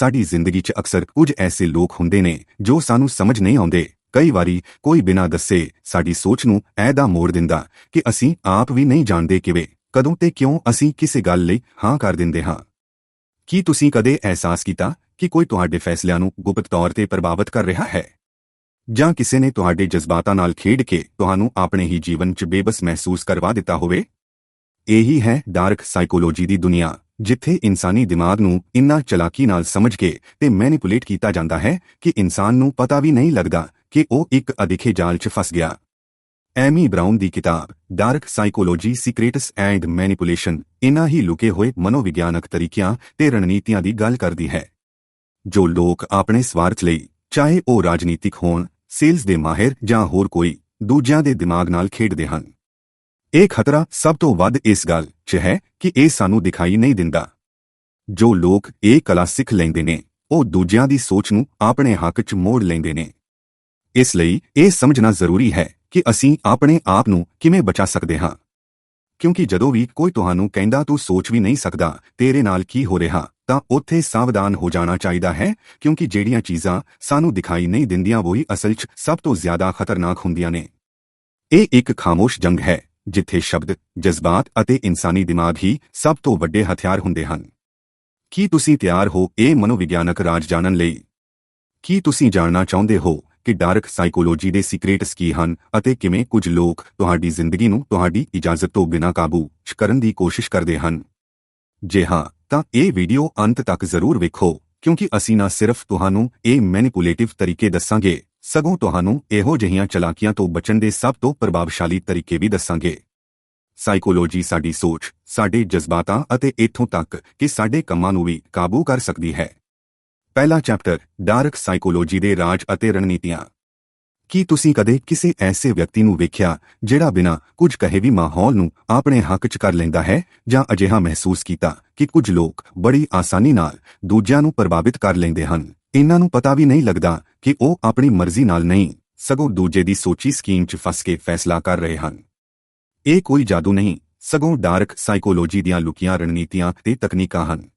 ਸਾਡੀ ਜ਼ਿੰਦਗੀ 'ਚ ਅਕਸਰ ਕੁਝ ਐਸੇ ਲੋਕ ਹੁੰਦੇ ਨੇ ਜੋ ਸਾਨੂੰ ਸਮਝ ਨਹੀਂ ਆਉਂਦੇ। ਕਈ ਵਾਰੀ ਕੋਈ ਬਿਨਾਂ ਦੱਸੇ ਸਾਡੀ ਸੋਚ ਨੂੰ ਐਦਾ ਮੋੜ ਦਿੰਦਾ ਕਿ ਅਸੀਂ ਆਪ ਵੀ ਨਹੀਂ ਜਾਣਦੇ ਕਿਵੇਂ, ਕਦੋਂ ਤੇ ਕਿਉਂ ਅਸੀਂ ਕਿਸੇ ਗੱਲ ਲਈ ਹਾਂ ਕਰ ਦਿੰਦੇ ਹਾਂ। ਕੀ ਤੁਸੀਂ ਕਦੇ ਅਹਿਸਾਸ ਕੀਤਾ ਕਿ ਕੋਈ ਤੁਹਾਡੇ ਫੈਸਲਿਆਂ ਨੂੰ ਗੁਪਤ ਤੌਰ ਤੇ ਪ੍ਰਭਾਵਿਤ ਕਰ ਰਿਹਾ ਹੈ? ਜਾਂ ਕਿਸੇ ਨੇ ਤੁਹਾਡੇ ਜਜ਼ਬਾਤਾਂ ਨਾਲ ਖੇਡ ਕੇ ਤੁਹਾਨੂੰ ਆਪਣੇ ਹੀ ਜੀਵਨ 'ਚ ਬੇਬਸ ਮਹਿਸੂਸ ਕਰਵਾ ਦਿੱਤਾ ਹੋਵੇ? ਇਹੀ ਹੈ ਡਾਰਕ ਸਾਈਕੋਲੋਜੀ ਦੀ ਦੁਨੀਆ। ਜਿੱਥੇ ਇਨਸਾਨੀ ਦਿਮਾਗ ਨੂੰ ਇੰਨਾ ਚਲਾਕੀ ਨਾਲ ਸਮਝ ਕੇ ਤੇ ਮੈਨੀਪੂਲੇਟ ਕੀਤਾ ਜਾਂਦਾ ਹੈ ਕਿ ਇਨਸਾਨ ਨੂੰ ਪਤਾ ਵੀ ਨਹੀਂ ਲੱਗਦਾ ਕਿ ਉਹ ਇੱਕ ਅਦਿਖੇ ਜਾਲ 'ਚ ਫਸ ਗਿਆ। ਐਮੀ ਬ੍ਰਾਊਨ ਦੀ ਕਿਤਾਬ dark psychology secrets and manipulation ਇਨ੍ਹਾਂ ਹੀ ਲੁਕੇ ਹੋਏ ਮਨੋਵਿਗਿਆਨਕ ਤਰੀਕਿਆਂ ਤੇ ਰਣਨੀਤੀਆਂ ਦੀ ਗੱਲ ਕਰਦੀ ਹੈ। ਜੋ ਲੋਕ ਆਪਣੇ ਸਵਾਰਥ ਲਈ ਚਾਹੇ ਉਹ ਰਾਜਨੀਤਿਕ ਹੋਣ ਸੇਲਸ ਦੇ ਮਾਹਿਰ ਜਾਂ ਹੋਰ ਕੋਈ, ਦੂਜਿਆਂ ਦੇ ਦਿਮਾਗ ਨਾਲ ਖੇਡਦੇ ਹਨ। ਇਹ ਖਤਰਾ ਸਭ ਤੋਂ ਵੱਧ ਇਸ ਗੱਲ 'ਚ ਹੈ ਕਿ ਇਹ ਸਾਨੂੰ ਦਿਖਾਈ ਨਹੀਂ ਦਿੰਦਾ। ਜੋ ਲੋਕ ਇਹ ਕਲਾ ਸਿੱਖ ਲੈਂਦੇ ਨੇ, ਉਹ ਦੂਜਿਆਂ ਦੀ ਸੋਚ ਨੂੰ ਆਪਣੇ ਹੱਕ 'ਚ ਮੋੜ ਲੈਂਦੇ ਨੇ। ਇਸ ਲਈ ਇਹ ਸਮਝਣਾ ਜ਼ਰੂਰੀ ਹੈ ਕਿ ਅਸੀਂ ਆਪਣੇ ਆਪ ਨੂੰ ਕਿਵੇਂ ਬਚਾ ਸਕਦੇ ਹਾਂ। ਕਿਉਂਕਿ ਜਦੋਂ ਵੀ ਕੋਈ ਤੁਹਾਨੂੰ ਕਹਿੰਦਾ, ਤੂੰ ਸੋਚ ਵੀ ਨਹੀਂ ਸਕਦਾ, ਤੇਰੇ ਨਾਲ ਕੀ ਹੋ ਰਿਹਾ? ਤਾਂ ਉੱਥੇ ਸਾਵਧਾਨ ਹੋ ਜਾਣਾ ਚਾਹੀਦਾ ਹੈ, ਕਿਉਂਕਿ ਜਿਹੜੀਆਂ ਚੀਜ਼ਾਂ ਸਾਨੂੰ ਦਿਖਾਈ ਨਹੀਂ ਦਿੰਦੀਆਂ, ਉਹੀ ਅਸਲ 'ਚ ਸਭ ਤੋਂ ਜ਼ਿਆਦਾ ਖਤਰਨਾਕ ਹੁੰਦੀਆਂ ਨੇ। ਇਹ ਇੱਕ ਖਾਮੋਸ਼ ਜੰਗ ਹੈ। ਜਿੱਥੇ ਸ਼ਬਦ, ਜਜ਼ਬਾਤ ਅਤੇ ਇਨਸਾਨੀ ਦਿਮਾਗ ਹੀ ਸਭ ਤੋਂ ਵੱਡੇ ਹਥਿਆਰ ਹੁੰਦੇ ਹਨ। ਕੀ ਤੁਸੀਂ ਤਿਆਰ ਹੋ ਇਹ ਮਨੋਵਿਗਿਆਨਕ ਰਾਜ ਜਾਣਨ ਲਈ? ਕੀ ਤੁਸੀਂ ਜਾਣਨਾ ਚਾਹੁੰਦੇ ਹੋ ਕਿ ਡਾਰਕ ਸਾਈਕੋਲੋਜੀ ਦੇ ਸੀਕ੍ਰੇਟਸ ਕੀ ਹਨ ਅਤੇ ਕਿਵੇਂ ਕੁਝ ਲੋਕ ਤੁਹਾਡੀ ਜ਼ਿੰਦਗੀ ਨੂੰ ਤੁਹਾਡੀ ਇਜਾਜ਼ਤ ਤੋਂ ਬਿਨਾਂ ਕਾਬੂ ਕਰਨ ਦੀ ਕੋਸ਼ਿਸ਼ ਕਰਦੇ ਹਨ? ਜੇ ਹਾਂ, ਤਾਂ ਇਹ ਵੀਡੀਓ ਅੰਤ ਤੱਕ ਜ਼ਰੂਰ ਵੇਖੋ, ਕਿਉਂਕਿ ਅਸੀਂ ਨਾ ਸਿਰਫ ਤੁਹਾਨੂੰ ਇਹ ਮੈਨੀਪੂਲੇਟਿਵ ਤਰੀਕੇ ਦੱਸਾਂਗੇ। ਸਗੋਂ ਤੁਹਾਨੂੰ ਇਹੋ ਜਿਹੀਆਂ ਚਲਾਕੀਆਂ ਤੋਂ ਬਚਣ ਦੇ ਸਭ ਤੋਂ ਪ੍ਰਭਾਵਸ਼ਾਲੀ ਤਰੀਕੇ ਵੀ ਦੱਸਾਂਗੇ। ਸਾਈਕੋਲੋਜੀ ਸਾਡੀ ਸੋਚ, ਸਾਡੇ ਜਜ਼ਬਾਤਾਂ ਅਤੇ ਇਥੋਂ ਤੱਕ ਕਿ ਸਾਡੇ ਕੰਮਾਂ ਨੂੰ ਵੀ ਕਾਬੂ ਕਰ ਸਕਦੀ ਹੈ। ਪਹਿਲਾ ਚੈਪਟਰ, ਡਾਰਕ ਸਾਈਕੋਲੋਜੀ ਦੇ ਰਾਜ ਅਤੇ ਰਣਨੀਤੀਆਂ। ਕੀ ਤੁਸੀਂ ਕਦੇ ਕਿਸੇ ਐਸੇ ਵਿਅਕਤੀ ਨੂੰ ਵੇਖਿਆ ਜਿਹੜਾ ਬਿਨਾਂ ਕੁਝ ਕਹੇ ਵੀ ਮਾਹੌਲ ਨੂੰ ਆਪਣੇ ਹੱਕ 'ਚ ਕਰ ਲੈਂਦਾ ਹੈ ਜਾਂ ਅਜਿਹਾ ਮਹਿਸੂਸ ਕੀਤਾ ਕਿ ਕੁਝ ਲੋਕ ਬੜੀ ਆਸਾਨੀ ਨਾਲ ਦੂਜਿਆਂ ਨੂੰ ਪ੍ਰਭਾਵਿਤ ਕਰ ਲੈਂਦੇ ਹਨ? ਇਹਨਾਂ ਨੂੰ ਪਤਾ ਵੀ ਨਹੀਂ ਲੱਗਦਾ ਕਿ ਉਹ ਆਪਣੀ ਮਰਜ਼ੀ ਨਾਲ ਨਹੀਂ, ਸਗੋਂ ਦੂਜੇ ਦੀ ਸੋਚੀ ਸਕੀਮ 'ਚ ਫਸ ਕੇ ਫੈਸਲਾ ਕਰ ਰਹੇ ਹਨ। ਇਹ ਕੋਈ ਜਾਦੂ ਨਹੀਂ, ਸਗੋਂ ਡਾਰਕ ਸਾਈਕੋਲੋਜੀ ਦੀਆਂ ਲੁਕੀਆਂ ਰਣਨੀਤੀਆਂ ਤੇ ਤਕਨੀਕਾਂ ਹਨ।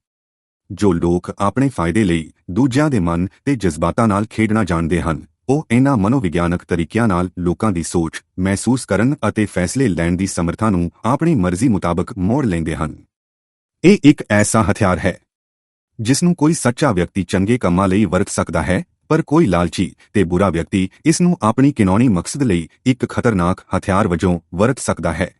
ਜੋ ਲੋਕ ਆਪਣੇ ਫਾਇਦੇ ਲਈ ਦੂਜਿਆਂ ਦੇ ਮਨ ਤੇ ਜਜ਼ਬਾਤਾਂ ਨਾਲ ਖੇਡਣਾ ਜਾਣਦੇ ਹਨ, ਉਹ ਇਹਨਾਂ ਮਨੋਵਿਗਿਆਨਕ ਤਰੀਕਿਆਂ ਨਾਲ ਲੋਕਾਂ ਦੀ ਸੋਚ, ਮਹਿਸੂਸ ਕਰਨ ਅਤੇ ਫੈਸਲੇ ਲੈਣ ਦੀ ਸਮਰੱਥਾ ਨੂੰ ਆਪਣੀ ਮਰਜ਼ੀ ਮੁਤਾਬਕ ਮੋੜ ਲੈਂਦੇ ਹਨ। ਇਹ ਇੱਕ ਐਸਾ ਹਥਿਆਰ ਹੈ ਜਿਸ ਨੂੰ ਕੋਈ ਸੱਚਾ ਵਿਅਕਤੀ ਚੰਗੇ ਕੰਮਾਂ ਲਈ ਵਰਤ ਸਕਦਾ ਹੈ, ਪਰ ਕੋਈ ਲਾਲਚੀ ਤੇ ਬੁਰਾ ਵਿਅਕਤੀ ਇਸ ਨੂੰ ਆਪਣੀ ਕਿਨੌਣੀ ਮਕਸਦ ਲਈ ਇੱਕ ਖਤਰਨਾਕ ਹਥਿਆਰ ਵਜੋਂ ਵਰਤ ਸਕਦਾ ਹੈ।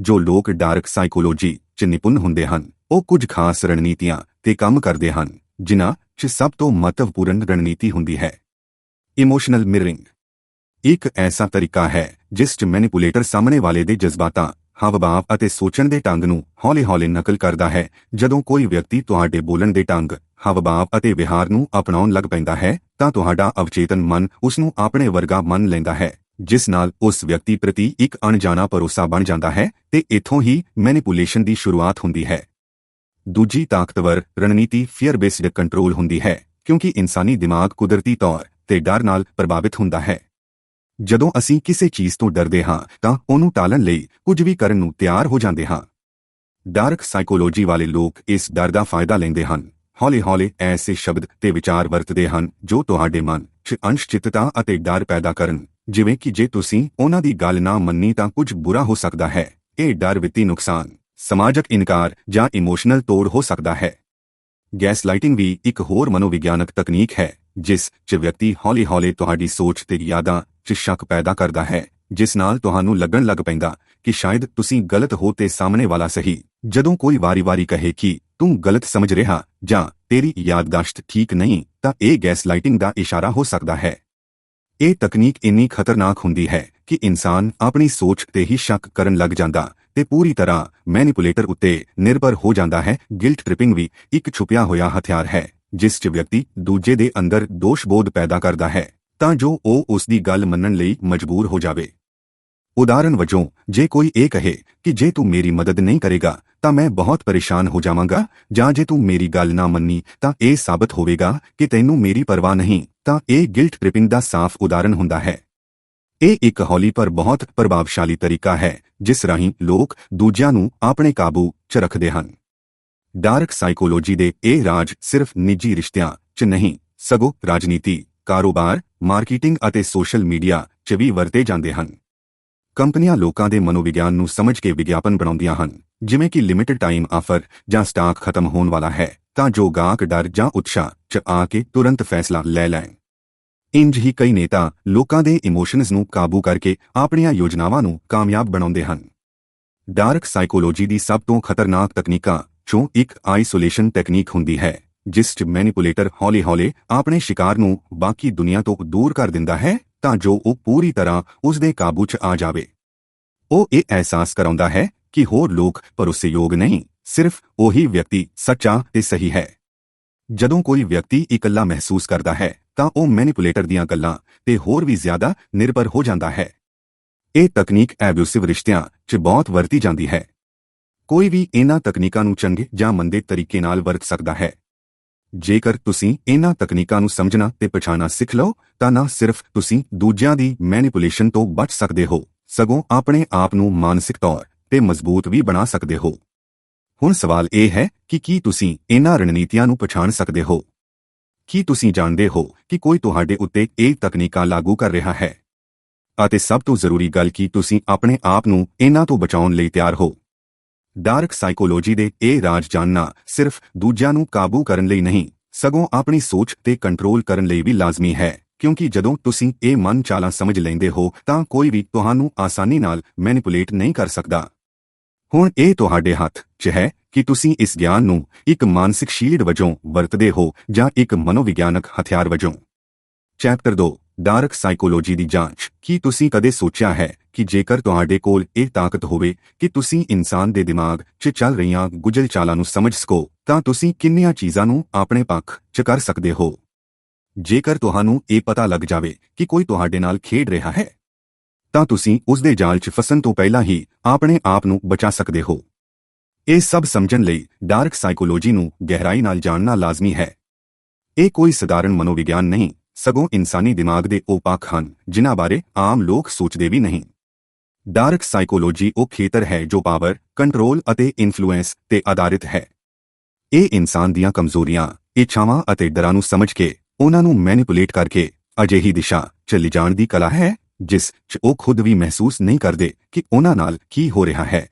ਜੋ ਲੋਕ ਡਾਰਕ ਸਾਈਕੋਲੋਜੀ 'ਚ ਨਿਪੁੰਨ ਹੁੰਦੇ ਹਨ, ਉਹ ਕੁਝ ਖਾਸ ਰਣਨੀਤੀਆਂ ਤੇ ਕੰਮ ਕਰਦੇ ਹਨ, ਜਿਨ੍ਹਾਂ 'ਚ ਸਭ ਤੋਂ ਮਹੱਤਵਪੂਰਨ ਰਣਨੀਤੀ ਹੁੰਦੀ ਹੈ। Emotional mirroring. ਇੱਕ ਐਸਾ ਤਰੀਕਾ ਹੈ, ਜਿਸ 'ਚ ਮੈਨੀਪੂਲੇਟਰ ਸਾਹਮਣੇ ਵਾਲੇ ਦੇ ਜਜ਼ਬਾਤਾਂ ਹਾਵ-ਭਾਵ ਅਤੇ ਸੋਚਣ ਦੇ ਢੰਗ ਨੂੰ ਹੌਲੀ-ਹੌਲੀ ਨਕਲ ਕਰਦਾ ਹੈ। ਜਦੋਂ ਕੋਈ ਵਿਅਕਤੀ ਤੁਹਾਡੇ ਬੋਲਣ ਦੇ ਢੰਗ ਹਾਵ-ਭਾਵ ਅਤੇ ਵਿਹਾਰ ਨੂੰ ਅਪਣਾਉਣ ਲੱਗ ਪੈਂਦਾ ਹੈ, ਤਾਂ ਤੁਹਾਡਾ ਅਵਚੇਤਨ ਮਨ ਉਸ ਨੂੰ ਆਪਣੇ ਵਰਗਾ ਮੰਨ ਲੈਂਦਾ ਹੈ, ਜਿਸ ਨਾਲ ਉਸ ਵਿਅਕਤੀ ਪ੍ਰਤੀ ਇੱਕ ਅਣਜਾਣਾ ਭਰੋਸਾ ਬਣ ਜਾਂਦਾ ਹੈ ਤੇ ਇਥੋਂ ਹੀ ਮੈਨੀਪੂਲੇਸ਼ਨ ਦੀ ਸ਼ੁਰੂਆਤ ਹੁੰਦੀ ਹੈ। ਦੂਜੀ ਤਾਕਤਵਰ ਰਣਨੀਤੀ ਫੀਅਰ ਬੇਸਡ ਕੰਟਰੋਲ ਹੁੰਦੀ ਹੈ, ਕਿਉਂਕਿ ਇਨਸਾਨੀ ਦਿਮਾਗ ਕੁਦਰਤੀ ਤੌਰ ਤੇ ਡਰ ਨਾਲ ਪ੍ਰਭਾਵਿਤ ਹੁੰਦਾ ਹੈ। ਜਦੋਂ ਅਸੀਂ ਕਿਸੇ ਚੀਜ਼ ਤੋਂ ਡਰਦੇ ਹਾਂ, ਤਾਂ ਉਹਨੂੰ ਟਾਲਣ ਲਈ ਕੁਝ ਵੀ ਕਰਨ ਨੂੰ ਤਿਆਰ ਹੋ ਜਾਂਦੇ ਹਾਂ। ਡਾਰਕ ਸਾਈਕੋਲੋਜੀ ਵਾਲੇ ਲੋਕ ਇਸ ਡਰ ਦਾ ਫਾਇਦਾ ਲੈਂਦੇ ਹਨ। ਹੌਲੀ-ਹੌਲੀ ਐਸੇ ਸ਼ਬਦ ਤੇ ਵਿਚਾਰ ਵਰਤਦੇ ਹਨ ਜੋ ਤੁਹਾਡੇ ਮਨ 'ਚ ਅਨਿਸ਼ਚਿਤਤਾ ਅਤੇ ਡਰ ਪੈਦਾ ਕਰਨ। ਜਿਵੇਂ ਕਿ ਜੇ ਤੁਸੀਂ ਉਹਨਾਂ ਦੀ ਗੱਲ ਨਾ ਮੰਨੀ ਤਾਂ ਕੁਝ ਬੁਰਾ ਹੋ ਸਕਦਾ ਹੈ। ਇਹ ਡਰ ਵਿੱਤੀ ਨੁਕਸਾਨ, ਸਮਾਜਿਕ ਇਨਕਾਰ ਜਾਂ ਇਮੋਸ਼ਨਲ ਤੋੜ ਹੋ ਸਕਦਾ ਹੈ। ਗੈਸ ਲਾਈਟਿੰਗ ਵੀ ਇੱਕ ਹੋਰ ਮਨੋਵਿਗਿਆਨਕ ਤਕਨੀਕ ਹੈ, ਜਿਸ 'ਚ ਵਿਅਕਤੀ ਹੌਲੀ-ਹੌਲੀ ਤੁਹਾਡੀ ਸੋਚ ਤੇ ਯਾਦਾਂ 'ਚ ਸ਼ੱਕ ਪੈਦਾ ਕਰਦਾ ਹੈ, ਜਿਸ ਨਾਲ ਤੁਹਾਨੂੰ ਲੱਗਣ ਲੱਗ ਪੈਂਦਾ ਕਿ ਸ਼ਾਇਦ ਤੁਸੀਂ ਗਲਤ ਹੋ ਤੇ ਸਾਹਮਣੇ ਵਾਲਾ ਸਹੀ। ਜਦੋਂ ਕੋਈ ਵਾਰੀ-ਵਾਰੀ ਕਹੇ ਕਿ ਤੂੰ ਗਲਤ ਸਮਝ ਰਿਹਾ ਜਾਂ ਤੇਰੀ ਯਾਦਦਾਸ਼ਤ ਠੀਕ ਨਹੀਂ, ਤਾਂ ਇਹ ਗੈਸਲਾਈਟਿੰਗ ਦਾ ਇਸ਼ਾਰਾ ਹੋ ਸਕਦਾ ਹੈ। ਇਹ ਤਕਨੀਕ ਇੰਨੀ ਖਤਰਨਾਕ ਹੁੰਦੀ ਹੈ ਕਿ ਇਨਸਾਨ ਆਪਣੀ ਸੋਚ ਤੇ ਹੀ ਸ਼ੱਕ ਕਰਨ ਲੱਗ ਜਾਂਦਾ ਤੇ ਪੂਰੀ ਤਰ੍ਹਾਂ ਮੈਨੀਪੂਲੇਟਰ ਉੱਤੇ ਨਿਰਭਰ ਹੋ ਜਾਂਦਾ ਹੈ। ਗਿਲਟ ਟ੍ਰਿਪਿੰਗ ਵੀ ਇੱਕ ਛੁਪਿਆ ਹੋਇਆ ਹਥਿਆਰ ਹੈ, ਜਿਸ 'ਚ ਵਿਅਕਤੀ ਦੂਜੇ ਦੇ ਅੰਦਰ ਦੋਸ਼ਬੋਧ ਪੈਦਾ ਕਰਦਾ ਹੈ। ਤਾਂ ਜੋ ਉਹ ਉਸ ਦੀ ਗੱਲ ਮੰਨਣ ਲਈ ਮਜਬੂਰ ਹੋ ਜਾਵੇ। ਉਦਾਹਰਨ ਵਜੋਂ, ਜੇ ਕੋਈ ਇਹ ਕਹੇ ਕਿ ਜੇ ਤੂੰ ਮੇਰੀ ਮਦਦ ਨਹੀਂ ਕਰੇਗਾ, ਤਾਂ ਮੈਂ ਬਹੁਤ ਪਰੇਸ਼ਾਨ ਹੋ ਜਾਵਾਂਗਾ, ਜਾਂ ਜੇ ਤੂੰ ਮੇਰੀ ਗੱਲ ਨਾ ਮੰਨੀ, ਤਾਂ ਇਹ ਸਾਬਤ ਹੋਵੇਗਾ ਕਿ ਤੈਨੂੰ ਮੇਰੀ ਪਰਵਾਹ ਨਹੀਂ, ਤਾਂ ਇਹ ਗਿਲਟ ਟ੍ਰਿਪਿੰਗ ਦਾ ਸਾਫ਼ ਉਦਾਹਰਨ ਹੁੰਦਾ ਹੈ। ਇਹ ਇੱਕ ਹੌਲੀ ਪਰ ਬਹੁਤ ਪ੍ਰਭਾਵਸ਼ਾਲੀ ਤਰੀਕਾ ਹੈ, ਜਿਸ ਰਾਹੀਂ ਲੋਕ ਦੂਜਿਆਂ ਨੂੰ ਆਪਣੇ ਕਾਬੂ 'ਚ ਰੱਖਦੇ ਹਨ। ਡਾਰਕ ਸਾਈਕੋਲੋਜੀ ਦੇ ਇਹ ਰਾਜ ਸਿਰਫ ਨਿੱਜੀ ਰਿਸ਼ਤਿਆਂ 'ਚ ਨਹੀਂ, ਸਗੋਂ ਰਾਜਨੀਤੀ, ਕਾਰੋਬਾਰ ਮਾਰਕੀਟਿੰਗ ਅਤੇ ਸੋਸ਼ਲ ਮੀਡੀਆ 'ਚ ਵੀ ਵਰਤੇ ਜਾਂਦੇ ਹਨ। ਕੰਪਨੀਆਂ ਲੋਕਾਂ ਦੇ ਮਨੋਵਿਗਿਆਨ ਨੂੰ ਸਮਝ ਕੇ ਵਿਗਿਆਪਨ ਬਣਾਉਂਦੀਆਂ ਹਨ। ਜਿਵੇਂ ਕਿ ਲਿਮਿਟਿਡ ਟਾਈਮ ਆਫਰ ਜਾਂ ਸਟਾਕ ਖਤਮ ਹੋਣ ਵਾਲਾ ਹੈ, ਤਾਂ ਜੋ ਗਾਹਕ ਡਰ ਜਾਂ ਉਤਸ਼ਾਹ 'ਚ ਆ ਕੇ ਤੁਰੰਤ ਫੈਸਲਾ ਲੈ ਲੈਣ। ਇੰਜ ਹੀ ਕਈ ਨੇਤਾ ਲੋਕਾਂ ਦੇ ਇਮੋਸ਼ਨਸ ਨੂੰ ਕਾਬੂ ਕਰਕੇ ਆਪਣੀਆਂ ਯੋਜਨਾਵਾਂ ਨੂੰ ਕਾਮਯਾਬ ਬਣਾਉਂਦੇ ਹਨ। ਡਾਰਕ ਸਾਈਕੋਲੋਜੀ ਦੀ ਸਭ ਤੋਂ ਖਤਰਨਾਕ ਤਕਨੀਕਾਂ ਚੋਂ ਇੱਕ ਆਈਸੋਲੇਸ਼ਨ ਟੈਕਨੀਕ ਹੁੰਦੀ ਹੈ ਜਿਸ 'ਚ ਮੈਨੀਪੂਲੇਟਰ ਹੌਲੀ-ਹੌਲੀ ਆਪਣੇ ਸ਼ਿਕਾਰ ਨੂੰ ਬਾਕੀ ਦੁਨੀਆ ਤੋਂ ਦੂਰ ਕਰ ਦਿੰਦਾ ਹੈ, ਤਾਂ ਜੋ ਉਹ ਪੂਰੀ ਤਰ੍ਹਾਂ ਉਸ ਦੇ ਕਾਬੂ 'ਚ ਆ ਜਾਵੇ। ਉਹ ਇਹ ਅਹਿਸਾਸ ਕਰਾਉਂਦਾ ਹੈ ਕਿ ਹੋਰ ਲੋਕ ਭਰੋਸੇਯੋਗ ਨਹੀਂ, ਸਿਰਫ ਉਹੀ ਵਿਅਕਤੀ ਸੱਚਾ ਤੇ ਸਹੀ ਹੈ। ਜਦੋਂ ਕੋਈ ਵਿਅਕਤੀ ਇਕੱਲਾ ਮਹਿਸੂਸ ਕਰਦਾ ਹੈ, ਤਾਂ ਉਹ ਮੈਨੀਪੂਲੇਟਰ ਦੀਆਂ ਗੱਲਾਂ ਤੇ ਹੋਰ ਵੀ ਜ਼ਿਆਦਾ ਨਿਰਭਰ ਹੋ ਜਾਂਦਾ ਹੈ। ਇਹ ਤਕਨੀਕ ਐਬਿਊਸਿਵ ਰਿਸ਼ਤਿਆਂ 'ਚ ਬਹੁਤ ਵਰਤੀ ਜਾਂਦੀ ਹੈ। ਕੋਈ ਵੀ ਇਹਨਾਂ ਤਕਨੀਕਾਂ ਨੂੰ ਚੰਗੇ ਜਾਂ ਮੰਦੇ ਤਰੀਕੇ ਨਾਲ ਵਰਤ ਸਕਦਾ ਹੈ। ਜੇਕਰ ਤੁਸੀਂ ਇਹਨਾਂ ਤਕਨੀਕਾਂ ਨੂੰ ਸਮਝਣਾ ਤੇ ਪਛਾਣਨਾ ਸਿੱਖ ਲਓ, ਤਾਂ ਨਾ ਸਿਰਫ ਤੁਸੀਂ ਦੂਜਿਆਂ ਦੀ ਮੈਨੀਪੂਲੇਸ਼ਨ ਤੋਂ ਬਚ ਸਕਦੇ ਹੋ। ਸਗੋਂ ਆਪਣੇ ਆਪ ਨੂੰ ਮਾਨਸਿਕ ਤੌਰ ਤੇ ਮਜ਼ਬੂਤ ਵੀ ਬਣਾ ਸਕਦੇ ਹੋ। ਹੁਣ ਸਵਾਲ ਇਹ ਹੈ ਕਿ ਕੀ ਤੁਸੀਂ ਇਹਨਾਂ ਰਣਨੀਤੀਆਂ ਨੂੰ ਪਛਾਣ ਸਕਦੇ ਹੋ? ਕੀ ਤੁਸੀਂ ਜਾਣਦੇ ਹੋ ਕਿ ਕੋਈ ਤੁਹਾਡੇ ਉੱਤੇ ਇਹ ਤਕਨੀਕਾਂ ਲਾਗੂ ਕਰ ਰਿਹਾ ਹੈ? ਅਤੇ ਸਭ ਤੋਂ ਜ਼ਰੂਰੀ ਗੱਲ ਕੀ ਤੁਸੀਂ ਆਪਣੇ ਆਪ ਨੂੰ ਇਹਨਾਂ ਤੋਂ ਬਚਾਉਣ ਲਈ ਤਿਆਰ ਹੋ? ਡਾਰਕ ਸਾਈਕੋਲੋਜੀ ਦੇ ਇਹ ਰਾਜ ਜਾਣਨਾ ਸਿਰਫ ਦੂਜਿਆਂ ਨੂੰ ਕਾਬੂ ਕਰਨ ਲਈ ਨਹੀਂ, ਸਗੋਂ ਆਪਣੀ ਸੋਚ ਤੇ ਕੰਟਰੋਲ ਕਰਨ ਲਈ ਵੀ ਲਾਜ਼ਮੀ ਹੈ। ਕਿਉਂਕਿ ਜਦੋਂ ਤੁਸੀਂ ਇਹ ਮਨ ਚਾਲਾਂ ਸਮਝ ਲੈਂਦੇ ਹੋ, ਤਾਂ ਕੋਈ ਵੀ ਤੁਹਾਨੂੰ ਆਸਾਨੀ ਨਾਲ ਮੈਨੀਪੂਲੇਟ ਨਹੀਂ ਕਰ ਸਕਦਾ। ਹੁਣ ਇਹ ਤੁਹਾਡੇ ਹੱਥ 'ਚ ਹੈ ਕਿ ਤੁਸੀਂ ਇਸ ਗਿਆਨ ਨੂੰ ਇੱਕ ਮਾਨਸਿਕ ਸ਼ੀਲਡ ਵਜੋਂ ਵਰਤਦੇ ਹੋ ਜਾਂ ਇੱਕ ਮਨੋਵਿਗਿਆਨਕ ਹਥਿਆਰ ਵਜੋਂ। ਚੈਪਟਰ 2 ਡਾਰਕ ਸਾਈਕੋਲੋਜੀ ਦੀ ਜਾਂਚ। ਕੀ ਤੁਸੀਂ ਕਦੇ ਸੋਚਿਆ ਹੈ ਕਿ ਜੇਕਰ ਤੁਹਾਡੇ ਕੋਲ ਇਹ ਤਾਕਤ ਹੋਵੇ ਕਿ ਤੁਸੀਂ ਇਨਸਾਨ ਦੇ ਦਿਮਾਗ 'ਚ ਚੱਲ ਰਹੀਆਂ ਗੁਜਲ ਚਾਲਾਂ ਨੂੰ ਸਮਝ ਸਕੋ, ਤਾਂ ਤੁਸੀਂ ਕਿੰਨੀਆਂ ਚੀਜ਼ਾਂ ਨੂੰ ਆਪਣੇ ਪੱਖ 'ਚ ਕਰ ਸਕਦੇ ਹੋ? ਜੇਕਰ ਤੁਹਾਨੂੰ ਇਹ ਪਤਾ ਲੱਗ ਜਾਵੇ ਕਿ ਕੋਈ ਤੁਹਾਡੇ ਨਾਲ ਖੇਡ ਰਿਹਾ ਹੈ, ਤਾਂ ਤੁਸੀਂ ਉਸ ਦੇ ਜਾਲ 'ਚ ਫਸਣ ਤੋਂ ਪਹਿਲਾਂ ਹੀ ਆਪਣੇ ਆਪ ਨੂੰ ਬਚਾ ਸਕਦੇ ਹੋ। ਇਹ ਸਭ ਸਮਝਣ ਲਈ ਡਾਰਕ ਸਾਈਕੋਲੋਜੀ ਨੂੰ ਗਹਿਰਾਈ ਨਾਲ ਜਾਣਨਾ ਲਾਜ਼ਮੀ ਹੈ। ਇਹ ਕੋਈ ਸਧਾਰਨ ਮਨੋਵਿਗਿਆਨ ਨਹੀਂ। ਸਗੋਂ ਇਨਸਾਨੀ ਦਿਮਾਗ ਦੇ ਉਹ ਪੱਖ ਹਨ, ਜਿਨ੍ਹਾਂ ਬਾਰੇ ਆਮ ਲੋਕ ਸੋਚਦੇ ਵੀ ਨਹੀਂ। ਡਾਰਕ ਸਾਈਕੋਲੋਜੀ ਉਹ ਖੇਤਰ ਹੈ ਜੋ ਪਾਵਰ, ਕੰਟਰੋਲ ਅਤੇ ਇਨਫਲੂਐਂਸ ਤੇ ਆਧਾਰਿਤ ਹੈ। ਇਹ ਇਨਸਾਨ ਦੀਆਂ ਕਮਜ਼ੋਰੀਆਂ, ਇੱਛਾਵਾਂ ਅਤੇ ਡਰਾਂ ਨੂੰ ਸਮਝ ਕੇ ਉਹਨਾਂ ਨੂੰ ਮੈਨੀਪੂਲੇਟ ਕਰਕੇ ਅਜਿਹੀ ਦਿਸ਼ਾ 'ਚ ਜਾਣ ਦੀ ਕਲਾ ਹੈ, ਜਿਸ 'ਚ ਉਹ ਖੁਦ ਵੀ ਮਹਿਸੂਸ ਨਹੀਂ ਕਰਦੇ ਕਿ ਉਹਨਾਂ ਨਾਲ ਕੀ ਹੋ ਰਿਹਾ ਹੈ।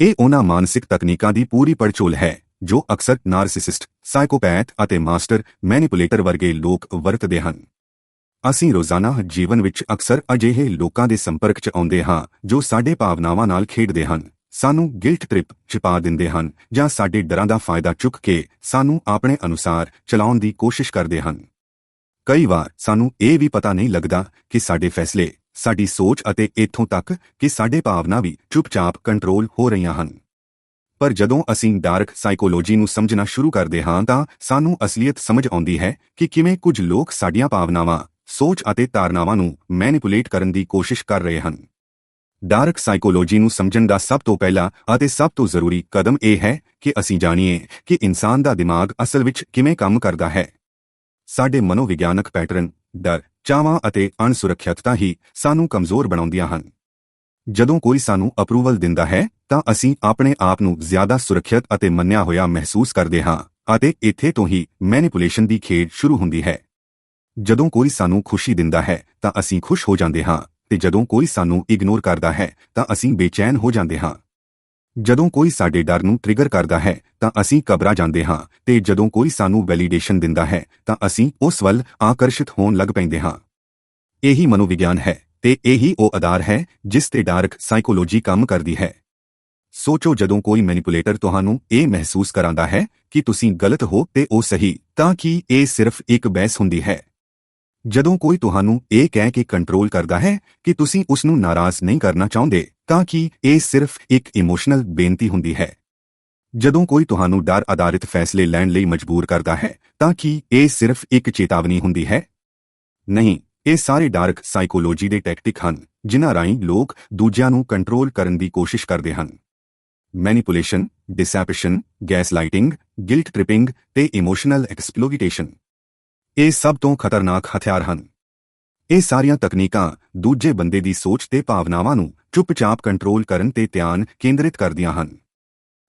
ਇਹ ਉਹਨਾਂ ਮਾਨਸਿਕ ਤਕਨੀਕਾਂ ਦੀ ਪੂਰੀ ਪੜਚੋਲ ਹੈ। ਜੋ ਅਕਸਰ ਨਾਰਸਿਸਿਸਟ, ਸਾਈਕੋਪੈਥ ਅਤੇ ਮਾਸਟਰ ਮੈਨੀਪੂਲੇਟਰ ਵਰਗੇ ਲੋਕ ਵਰਤਦੇ ਹਨ। ਅਸੀਂ ਰੋਜ਼ਾਨਾ ਜੀਵਨ ਵਿੱਚ ਅਕਸਰ ਅਜਿਹੇ ਲੋਕਾਂ ਦੇ ਸੰਪਰਕ 'ਚ ਆਉਂਦੇ ਹਾਂ ਜੋ ਸਾਡੇ ਭਾਵਨਾਵਾਂ ਨਾਲ ਖੇਡਦੇ ਹਨ, ਸਾਨੂੰ ਗਿਲਟ ਟ੍ਰਿਪ 'ਚ ਦਿੰਦੇ ਹਨ ਜਾਂ ਸਾਡੇ ਡਰਾਂ ਦਾ ਫਾਇਦਾ ਚੁੱਕ ਕੇ ਸਾਨੂੰ ਆਪਣੇ ਅਨੁਸਾਰ ਚਲਾਉਣ ਦੀ ਕੋਸ਼ਿਸ਼ ਕਰਦੇ ਹਨ। ਕਈ ਵਾਰ ਸਾਨੂੰ ਇਹ ਵੀ ਪਤਾ ਨਹੀਂ ਲੱਗਦਾ ਕਿ ਸਾਡੇ ਫੈਸਲੇ, ਸਾਡੀ ਸੋਚ ਅਤੇ ਇੱਥੋਂ ਤੱਕ ਕਿ ਸਾਡੇ ਭਾਵਨਾ ਵੀ ਚੁੱਪਚਾਪ ਕੰਟਰੋਲ ਹੋ ਰਹੀਆਂ ਹਨ। ਪਰ ਜਦੋਂ ਅਸੀਂ ਡਾਰਕ ਸਾਈਕੋਲੋਜੀ ਨੂੰ ਸਮਝਣਾ ਸ਼ੁਰੂ ਕਰਦੇ ਹਾਂ ਤਾਂ ਸਾਨੂੰ ਅਸਲੀਅਤ ਸਮਝ ਆਉਂਦੀ ਹੈ ਕਿ ਕਿਵੇਂ ਕੁਝ ਲੋਕ ਸਾਡੀਆਂ ਭਾਵਨਾਵਾਂ, ਸੋਚ ਅਤੇ ਧਾਰਨਾਵਾਂ ਨੂੰ ਮੈਨੀਪੂਲੇਟ ਕਰਨ ਦੀ ਕੋਸ਼ਿਸ਼ ਕਰ ਰਹੇ ਹਨ। ਡਾਰਕ ਸਾਈਕੋਲੋਜੀ ਨੂੰ ਸਮਝਣ ਦਾ ਸਭ ਤੋਂ ਪਹਿਲਾ ਅਤੇ ਸਭ ਤੋਂ ਜ਼ਰੂਰੀ ਕਦਮ ਇਹ ਹੈ ਕਿ ਅਸੀਂ ਜਾਣੀਏ ਕਿ ਇਨਸਾਨ ਦਾ ਦਿਮਾਗ ਅਸਲ ਵਿੱਚ ਕਿਵੇਂ ਕੰਮ ਕਰਦਾ ਹੈ। ਸਾਡੇ ਮਨੋਵਿਗਿਆਨਕ ਪੈਟਰਨ, ਡਰ, ਚਾਵਾਂ ਅਤੇ ਅਣਸੁਰੱਖਿਅਤਤਾ ਹੀ ਸਾਨੂੰ ਕਮਜ਼ੋਰ ਬਣਾਉਂਦੀਆਂ ਹਨ। ਜਦੋਂ ਕੋਈ ਸਾਨੂੰ ਅਪਰੂਵਲ ਦਿੰਦਾ ਹੈ, ਤਾਂ ਅਸੀਂ ਆਪਣੇ ਆਪ ਨੂੰ ਜ਼ਿਆਦਾ ਸੁਰੱਖਿਅਤ ਅਤੇ ਮੰਨਿਆ ਹੋਇਆ ਮਹਿਸੂਸ ਕਰਦੇ ਹਾਂ, ਅਤੇ ਇੱਥੇ ਤੋਂ ਹੀ ਮੈਨੀਪੂਲੇਸ਼ਨ ਦੀ ਖੇਡ ਸ਼ੁਰੂ ਹੁੰਦੀ ਹੈ। ਜਦੋਂ ਕੋਈ ਸਾਨੂੰ ਖੁਸ਼ੀ ਦਿੰਦਾ ਹੈ, ਤਾਂ ਅਸੀਂ ਖੁਸ਼ ਹੋ ਜਾਂਦੇ ਹਾਂ, ਤੇ ਜਦੋਂ ਕੋਈ ਸਾਨੂੰ ਇਗਨੋਰ ਕਰਦਾ ਹੈ, ਤਾਂ ਅਸੀਂ ਬੇਚੈਨ ਹੋ ਜਾਂਦੇ ਹਾਂ। ਜਦੋਂ ਕੋਈ ਸਾਡੇ ਡਰ ਨੂੰ ਟ੍ਰਿਗਰ ਕਰਦਾ ਹੈ, ਤਾਂ ਅਸੀਂ ਘਬਰਾ ਜਾਂਦੇ ਹਾਂ, ਤੇ ਜਦੋਂ ਕੋਈ ਸਾਨੂੰ ਵੈਲੀਡੇਸ਼ਨ ਦਿੰਦਾ ਹੈ, ਤਾਂ ਅਸੀਂ ਉਸ ਵੱਲ ਆਕਰਸ਼ਿਤ ਹੋਣ ਲੱਗ ਪੈਂਦੇ ਹਾਂ। ਇਹੀ ਮਨੋਵਿਗਿਆਨ ਹੈ। ਤੇ ਇਹੀ ਉਹ ਆਧਾਰ ਹੈ ਜਿਸ ਤੇ ਡਾਰਕ ਸਾਈਕੋਲੋਜੀ ਕੰਮ ਕਰਦੀ ਹੈ। ਸੋਚੋ ਜਦੋਂ ਕੋਈ ਮੈਨੀਪੂਲੇਟਰ ਤੁਹਾਨੂੰ ਇਹ ਮਹਿਸੂਸ ਕਰਾਂਦਾ ਹੈ ਕਿ ਤੁਸੀਂ ਗਲਤ ਹੋ ਤੇ ਉਹ ਸਹੀ, ਤਾਂ ਕਿ ਇਹ ਸਿਰਫ ਇੱਕ ਬਹਿਸ ਹੁੰਦੀ ਹੈ? ਜਦੋਂ ਕੋਈ ਤੁਹਾਨੂੰ ਇਹ ਕਹਿ ਕੇ ਕੰਟਰੋਲ ਕਰਦਾ ਹੈ ਕਿ ਤੁਸੀਂ ਉਸ ਨੂੰ ਨਾਰਾਜ਼ ਨਹੀਂ ਕਰਨਾ ਚਾਹੁੰਦੇ, ਤਾਂ ਕਿ ਇਹ ਸਿਰਫ ਇੱਕ ਇਮੋਸ਼ਨਲ ਬੇਨਤੀ ਹੁੰਦੀ ਹੈ? ਜਦੋਂ ਕੋਈ ਤੁਹਾਨੂੰ ਡਰ ਆਧਾਰਿਤ ਫੈਸਲੇ ਲੈਣ ਲਈ ਮਜਬੂਰ ਕਰਦਾ ਹੈ, ਤਾਂ ਕਿ ਇਹ ਸਿਰਫ ਇੱਕ ਚੇਤਾਵਨੀ ਹੁੰਦੀ ਹੈ? ਨਹੀਂ। ਇਹ ਸਾਰੇ ਡਾਰਕ ਸਾਈਕੋਲੋਜੀ ਦੇ ਟੈਕਟਿਕ ਹਨ, ਜਿਨ੍ਹਾਂ ਰਾਹੀਂ ਲੋਕ ਦੂਜਿਆਂ ਨੂੰ ਕੰਟਰੋਲ ਕਰਨ ਦੀ ਕੋਸ਼ਿਸ਼ ਕਰਦੇ ਹਨ। Manipulation, deception, gaslighting, guilt tripping ਤੇ ਇਮੋਸ਼ਨਲ ਐਕਸਪਲੋਇਟੇਸ਼ਨ ਇਹ ਸਭ ਤੋਂ ਖਤਰਨਾਕ ਹਥਿਆਰ ਹਨ। ਇਹ ਸਾਰੀਆਂ ਤਕਨੀਕਾਂ ਦੂਜੇ ਬੰਦੇ ਦੀ ਸੋਚ ਤੇ ਭਾਵਨਾਵਾਂ ਨੂੰ ਚੁੱਪਚਾਪ ਕੰਟਰੋਲ ਕਰਨ ਤੇ ਧਿਆਨ ਕੇਂਦਰਿਤ ਕਰਦੀਆਂ ਹਨ।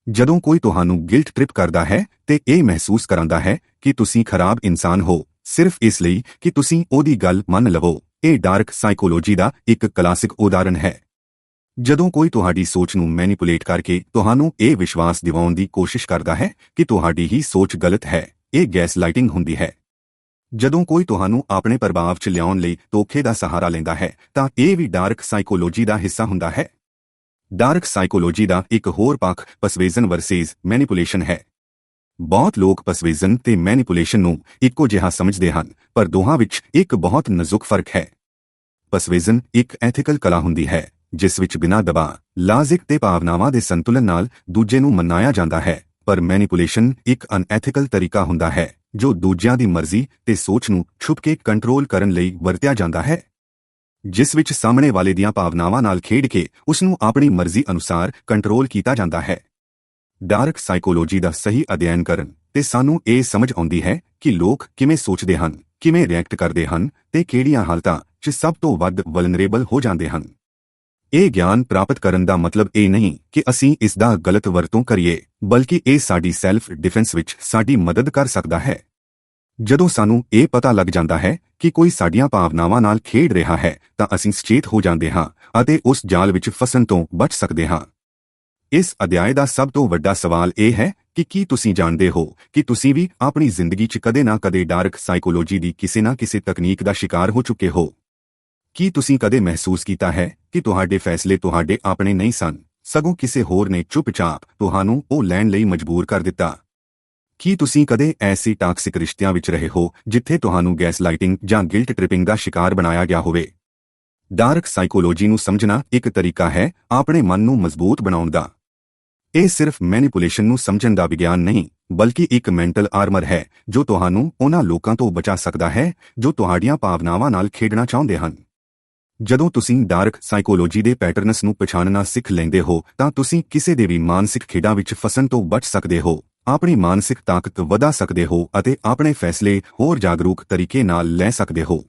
ਜਦੋਂ ਕੋਈ ਤੁਹਾਨੂੰ ਗਿਲਟ ਟ੍ਰਿਪ ਕਰਦਾ ਹੈ ਤੇ ਇਹ ਮਹਿਸੂਸ ਕਰਾਂਦਾ ਹੈ ਕਿ ਤੁਸੀਂ ਖਰਾਬ ਇਨਸਾਨ ਹੋ ਸਿਰਫ ਇਸ ਲਈ ਕਿ ਤੁਸੀਂ ਉਹਦੀ ਗੱਲ ਮੰਨ ਲਵੋ। ਇਹ ਡਾਰਕ ਸਾਈਕੋਲੋਜੀ ਦਾ ਇੱਕ ਕਲਾਸਿਕ ਉਦਾਹਰਣ ਹੈ। ਜਦੋਂ ਕੋਈ ਤੁਹਾਡੀ ਸੋਚ ਨੂੰ ਮੈਨੀਪੂਲੇਟ ਕਰਕੇ ਤੁਹਾਨੂੰ ਇਹ ਵਿਸ਼ਵਾਸ ਦਿਵਾਉਣ ਦੀ ਕੋਸ਼ਿਸ਼ ਕਰਦਾ ਹੈ ਕਿ ਤੁਹਾਡੀ ਹੀ ਸੋਚ ਗਲਤ ਹੈ, ਇਹ ਗੈਸਲਾਈਟਿੰਗ ਹੁੰਦੀ ਹੈ। ਜਦੋਂ ਕੋਈ ਤੁਹਾਨੂੰ ਆਪਣੇ ਪ੍ਰਭਾਵ 'ਚ ਲਿਆਉਣ ਲਈ ਧੋਖੇ ਦਾ ਸਹਾਰਾ ਲੈਂਦਾ ਹੈ, ਤਾਂ ਇਹ ਵੀ ਡਾਰਕ ਸਾਈਕੋਲੋਜੀ ਦਾ ਹਿੱਸਾ ਹੁੰਦਾ ਹੈ। ਡਾਰਕ ਸਾਈਕੋਲੋਜੀ ਦਾ ਇੱਕ ਹੋਰ ਪੱਖ ਪਰਸੂਏਜ਼ਨ ਵਰਸਸ ਮੈਨੀਪੂਲੇਸ਼ਨ ਹੈ। ਬਹੁਤ ਲੋਕ ਪਰਸੂਏਜ਼ਨ ਤੇ ਮੈਨੀਪੂਲੇਸ਼ਨ ਨੂੰ ਇੱਕੋ ਜਿਹਾ ਸਮਝਦੇ ਹਨ, ਪਰ ਦੋਹਾਂ ਵਿੱਚ ਇੱਕ ਬਹੁਤ ਨਜ਼ੁਕ ਫ਼ਰਕ ਹੈ। ਪਰਸੂਏਜ਼ਨ ਇੱਕ ਐਥੀਕਲ ਕਲਾ ਹੁੰਦੀ ਹੈ, ਜਿਸ ਵਿੱਚ ਬਿਨਾਂ ਦਬਾਅ, ਲਾਜ਼ਿਕ ਤੇ ਭਾਵਨਾਵਾਂ ਦੇ ਸੰਤੁਲਨ ਨਾਲ ਦੂਜੇ ਨੂੰ ਮਨਾਇਆ ਜਾਂਦਾ ਹੈ, ਪਰ ਮੈਨੀਪੂਲੇਸ਼ਨ ਇੱਕ ਅਨਐਥੀਕਲ ਤਰੀਕਾ ਹੁੰਦਾ ਹੈ, ਜੋ ਦੂਜਿਆਂ ਦੀ ਮਰਜ਼ੀ ਤੇ ਸੋਚ ਨੂੰ ਛੁਪ ਕੇ ਕੰਟਰੋਲ ਕਰਨ ਲਈ ਵਰਤਿਆ ਜਾਂਦਾ ਹੈ। ਜਿਸ ਵਿੱਚ ਸਾਹਮਣੇ ਵਾਲੇ ਦੀਆਂ ਭਾਵਨਾਵਾਂ ਨਾਲ ਖੇਡ ਕੇ ਉਸ ਨੂੰ ਆਪਣੀ ਮਰਜ਼ੀ ਅਨੁਸਾਰ ਕੰਟਰੋਲ ਕੀਤਾ ਜਾਂਦਾ ਹੈ। ਡਾਰਕ ਸਾਈਕੋਲੋਜੀ ਦਾ ਸਹੀ ਅਧਿਐਨ ਕਰਨ ਤੇ ਸਾਨੂੰ ਇਹ ਸਮਝ ਆਉਂਦੀ ਹੈ ਕਿ ਲੋਕ ਕਿਵੇਂ ਸੋਚਦੇ ਹਨ, ਕਿਵੇਂ ਰਿਐਕਟ ਕਰਦੇ ਹਨ ਤੇ ਕਿਹੜੀਆਂ ਹਾਲਤਾਂ 'ਚ ਸਭ ਤੋਂ ਵੱਧ ਵਲਨਰੇਬਲ ਹੋ ਜਾਂਦੇ ਹਨ। ਇਹ ਗਿਆਨ ਪ੍ਰਾਪਤ ਕਰਨ ਦਾ ਮਤਲਬ ਇਹ ਨਹੀਂ ਕਿ ਅਸੀਂ ਇਸ ਦਾ ਗਲਤ ਵਰਤੋਂ ਕਰੀਏ, ਬਲਕਿ ਇਹ ਸਾਡੀ ਸੈਲਫ ਡਿਫੈਂਸ ਵਿੱਚ ਸਾਡੀ ਮਦਦ ਕਰ ਸਕਦਾ ਹੈ। ਜਦੋਂ ਸਾਨੂੰ ਇਹ ਪਤਾ ਲੱਗ ਜਾਂਦਾ ਹੈ ਕਿ ਕੋਈ ਸਾਡੀਆਂ ਭਾਵਨਾਵਾਂ ਨਾਲ ਖੇਡ ਰਿਹਾ ਹੈ ਤਾਂ ਅਸੀਂ ਸੁਚੇਤ ਹੋ ਜਾਂਦੇ ਹਾਂ ਅਤੇ ਉਸ ਜਾਲ ਵਿੱਚ ਫਸਣ ਤੋਂ ਬਚ ਸਕਦੇ ਹਾਂ। ਇਸ ਅਧਿਆਇ ਦਾ ਸਭ ਤੋਂ ਵੱਡਾ ਸਵਾਲ ਇਹ ਹੈ ਕਿ ਕੀ ਤੁਸੀਂ ਜਾਣਦੇ ਹੋ ਕਿ ਤੁਸੀਂ ਵੀ ਆਪਣੀ ਜ਼ਿੰਦਗੀ 'ਚ ਕਦੇ ਨਾ ਕਦੇ ਡਾਰਕ ਸਾਈਕੋਲੋਜੀ ਦੀ ਕਿਸੇ ਨਾ ਕਿਸੇ ਤਕਨੀਕ ਦਾ ਸ਼ਿਕਾਰ ਹੋ ਚੁੱਕੇ ਹੋ? ਕੀ ਤੁਸੀਂ ਕਦੇ ਮਹਿਸੂਸ ਕੀਤਾ ਹੈ ਕਿ ਤੁਹਾਡੇ ਫੈਸਲੇ ਤੁਹਾਡੇ ਆਪਣੇ ਨਹੀਂ ਸਨ? ਸਗੋਂ ਕਿਸੇ ਹੋਰ ਨੇ ਚੁੱਪਚਾਪ ਤੁਹਾਨੂੰ ਉਹ ਲੈਣ ਲਈ ਮਜਬੂਰ ਕਰ ਦਿੱਤਾ? ਕੀ ਤੁਸੀਂ ਕਦੇ ਐਸੀ ਟਾਕਸਿਕ ਰਿਸ਼ਤਿਆਂ ਵਿੱਚ ਰਹੇ ਹੋ ਜਿੱਥੇ ਤੁਹਾਨੂੰ ਗੈਸਲਾਈਟਿੰਗ ਜਾਂ ਗਿਲਟ ਟ੍ਰਿਪਿੰਗ ਦਾ ਸ਼ਿਕਾਰ ਬਣਾਇਆ ਗਿਆ ਹੋਵੇ? ਡਾਰਕ ਸਾਈਕੋਲੋਜੀ ਨੂੰ ਸਮਝਣਾ ਇੱਕ ਤਰੀਕਾ ਹੈ ਆਪਣੇ ਮਨ ਨੂੰ ਮਜ਼ਬੂਤ ਬਣਾਉਣ ਦਾ। ਇਹ ਸਿਰਫ ਮੈਨੀਪੂਲੇਸ਼ਨ ਨੂੰ ਸਮਝਣ ਦਾ ਵਿਗਿਆਨ ਨਹੀਂ, ਬਲਕਿ ਇੱਕ ਮੈਂਟਲ ਆਰਮਰ ਹੈ, ਜੋ ਤੁਹਾਨੂੰ ਉਹਨਾਂ ਲੋਕਾਂ ਤੋਂ ਬਚਾ ਸਕਦਾ ਹੈ, ਜੋ ਤੁਹਾਡੀਆਂ ਭਾਵਨਾਵਾਂ ਨਾਲ ਖੇਡਣਾ ਚਾਹੁੰਦੇ ਹਨ। ਜਦੋਂ ਤੁਸੀਂ ਡਾਰਕ ਸਾਈਕੋਲੋਜੀ ਦੇ ਪੈਟਰਨਸ ਨੂੰ ਪਛਾਣਨਾ ਸਿੱਖ ਲੈਂਦੇ ਹੋ, ਤਾਂ ਤੁਸੀਂ ਕਿਸੇ ਦੇ ਵੀ ਮਾਨਸਿਕ ਖੇਡਾਂ ਵਿੱਚ ਫਸਣ ਤੋਂ ਬਚ ਸਕਦੇ ਹੋ, ਆਪਣੀ ਮਾਨਸਿਕ ਤਾਕਤ ਵਧਾ ਸਕਦੇ ਹੋ ਅਤੇ ਆਪਣੇ ਫੈਸਲੇ ਹੋਰ ਜਾਗਰੂਕ ਤਰੀਕੇ ਨਾਲ ਲੈ ਸਕਦੇ ਹੋ।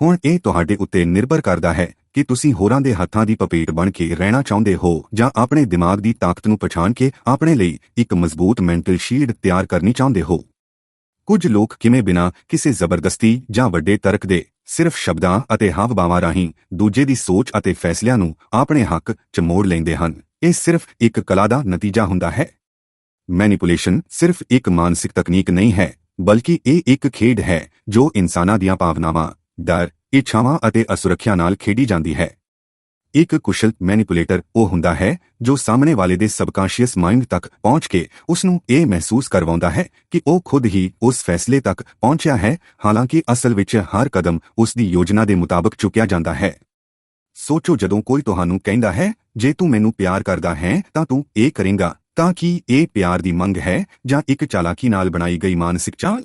ਹੁਣ ਇਹ ਤੁਹਾਡੇ ਉੱਤੇ ਨਿਰਭਰ ਕਰਦਾ ਹੈ ਕਿ ਤੁਸੀਂ ਹੋਰਾਂ ਦੇ ਹੱਥਾਂ ਦੀ ਪਪੇਟ ਬਣ ਕੇ ਰਹਿਣਾ ਚਾਹੁੰਦੇ ਹੋ ਜਾਂ ਆਪਣੇ ਦਿਮਾਗ ਦੀ ਤਾਕਤ ਨੂੰ ਪਛਾਣ ਕੇ ਆਪਣੇ ਲਈ ਇੱਕ ਮਜ਼ਬੂਤ ਮੈਂਟਲ ਸ਼ੀਲਡ ਤਿਆਰ ਕਰਨੀ ਚਾਹੁੰਦੇ ਹੋ। ਕੁਝ ਲੋਕ ਕਿਵੇਂ ਬਿਨਾਂ ਕਿਸੇ ਜ਼ਬਰਦਸਤੀ ਜਾਂ ਵੱਡੇ ਤਰਕ ਦੇ ਸਿਰਫ ਸ਼ਬਦਾਂ ਅਤੇ ਹਾਵ-ਭਾਵਾਂ ਰਾਹੀਂ ਦੂਜੇ ਦੀ ਸੋਚ ਅਤੇ ਫੈਸਲਿਆਂ ਨੂੰ ਆਪਣੇ ਹੱਕ 'ਚ ਮੋੜ ਲੈਂਦੇ ਹਨ। ਇਹ ਸਿਰਫ ਇੱਕ ਕਲਾ ਦਾ ਨਤੀਜਾ ਹੁੰਦਾ ਹੈ। ਮੈਨੀਪੂਲੇਸ਼ਨ ਸਿਰਫ ਇੱਕ ਮਾਨਸਿਕ ਤਕਨੀਕ ਨਹੀਂ ਹੈ, ਬਲਕਿ ਇਹ ਇੱਕ ਖੇਡ ਹੈ ਜੋ ਇਨਸਾਨਾਂ ਦੀਆਂ ਭਾਵਨਾਵਾਂ, ਡਰ ਇੱਛਾਵਾਂ ਅਤੇ ਅਸੁਰੱਖਿਆ ਨਾਲ ਖੇਡੀ ਜਾਂਦੀ ਹੈ। ਇੱਕ ਕੁਸ਼ਲ ਮੈਨੀਪੂਲੇਟਰ ਉਹ ਹੁੰਦਾ ਹੈ ਜੋ ਸਾਹਮਣੇ ਵਾਲੇ ਦੇ ਸਬਕਾਂਸ਼ੀਅਸ ਮਾਈਂਡ ਤੱਕ ਪਹੁੰਚ ਕੇ ਉਸ ਨੂੰ ਇਹ ਮਹਿਸੂਸ ਕਰਵਾਉਂਦਾ ਹੈ ਕਿ ਉਹ ਖੁਦ ਹੀ ਉਸ ਫੈਸਲੇ ਤੱਕ ਪਹੁੰਚਿਆ ਹੈ, ਹਾਲਾਂਕਿ ਅਸਲ ਵਿੱਚ ਹਰ ਕਦਮ ਉਸ ਦੀ ਯੋਜਨਾ ਦੇ ਮੁਤਾਬਕ ਚੁੱਕਿਆ ਜਾਂਦਾ ਹੈ। ਸੋਚੋ ਜਦੋਂ ਕੋਈ ਤੁਹਾਨੂੰ ਕਹਿੰਦਾ ਹੈ, ਜੇ ਤੂੰ ਮੈਨੂੰ ਪਿਆਰ ਕਰਦਾ ਹੈ, ਤਾਂ ਤੂੰ ਇਹ ਕਰੇਂਗਾ, ਤਾਂ ਕਿ ਇਹ ਪਿਆਰ ਦੀ ਮੰਗ ਹੈ ਜਾਂ ਇੱਕ ਚਾਲਾਕੀ ਨਾਲ ਬਣਾਈ ਗਈ ਮਾਨਸਿਕ ਚਾਲ?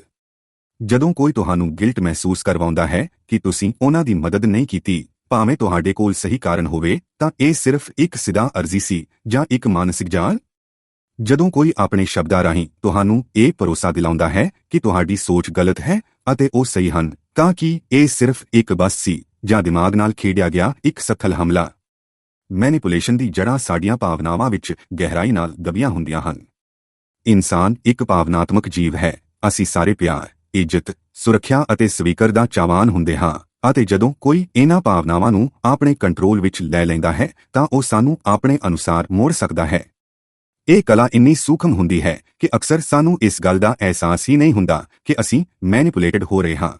ਜਦੋਂ ਕੋਈ ਤੁਹਾਨੂੰ ਗਿਲਟ ਮਹਿਸੂਸ ਕਰਵਾਉਂਦਾ ਹੈ ਕਿ ਤੁਸੀਂ ਉਹਨਾਂ ਦੀ ਮਦਦ ਨਹੀਂ ਕੀਤੀ, ਭਾਵੇਂ ਤੁਹਾਡੇ ਕੋਲ ਸਹੀ ਕਾਰਨ ਹੋਵੇ, ਤਾਂ ਇਹ ਸਿਰਫ ਇੱਕ ਸਿੱਧਾ ਅਰਜ਼ੀ ਸੀ ਜਾਂ ਇੱਕ ਮਾਨਸਿਕ ਜਾਲ? ਜਦੋਂ ਕੋਈ ਆਪਣੇ ਸ਼ਬਦਾਂ ਰਾਹੀਂ ਤੁਹਾਨੂੰ ਇਹ ਭਰੋਸਾ ਦਿਲਾਉਂਦਾ ਹੈ ਕਿ ਤੁਹਾਡੀ ਸੋਚ ਗਲਤ ਹੈ ਅਤੇ ਉਹ ਸਹੀ ਹਨ, ਤਾਂ ਕਿ ਇਹ ਸਿਰਫ ਇੱਕ ਬਸ ਸੀ ਜਾਂ ਦਿਮਾਗ ਨਾਲ ਖੇਡਿਆ ਗਿਆ ਇੱਕ ਸਖਲ ਹਮਲਾ? ਮੈਨੀਪੂਲੇਸ਼ਨ ਦੀ ਜੜ੍ਹਾਂ ਸਾਡੀਆਂ ਭਾਵਨਾਵਾਂ ਵਿੱਚ ਗਹਿਰਾਈ ਨਾਲ ਦਬੀਆਂ ਹੁੰਦੀਆਂ ਹਨ। ਇਨਸਾਨ ਇੱਕ ਭਾਵਨਾਤਮਕ ਜੀਵ ਹੈ, ਅਸੀਂ ਸਾਰੇ ਪਿਆਰ। ਇੱਜ਼ਤ, ਸੁਰੱਖਿਆ ਅਤੇ ਸਵੀਕਾਰ ਦਾ ਚਾਹਵਾਨ ਹੁੰਦੇ ਹਾਂ। ਅਤੇ ਜਦੋਂ ਕੋਈ ਇਹਨਾਂ ਭਾਵਨਾਵਾਂ ਨੂੰ ਆਪਣੇ ਕੰਟਰੋਲ ਵਿੱਚ ਲੈ ਲੈਂਦਾ ਹੈ, ਤਾਂ ਉਹ ਸਾਨੂੰ ਆਪਣੇ ਅਨੁਸਾਰ ਮੋੜ ਸਕਦਾ ਹੈ। ਇਹ ਕਲਾ ਇੰਨੀ ਸੂਖਮ ਹੁੰਦੀ ਹੈ ਕਿ ਅਕਸਰ ਸਾਨੂੰ ਇਸ ਗੱਲ ਦਾ ਅਹਿਸਾਸ ਹੀ ਨਹੀਂ ਹੁੰਦਾ ਕਿ ਅਸੀਂ ਮੈਨੀਪੂਲੇਟਡ ਹੋ ਰਹੇ ਹਾਂ।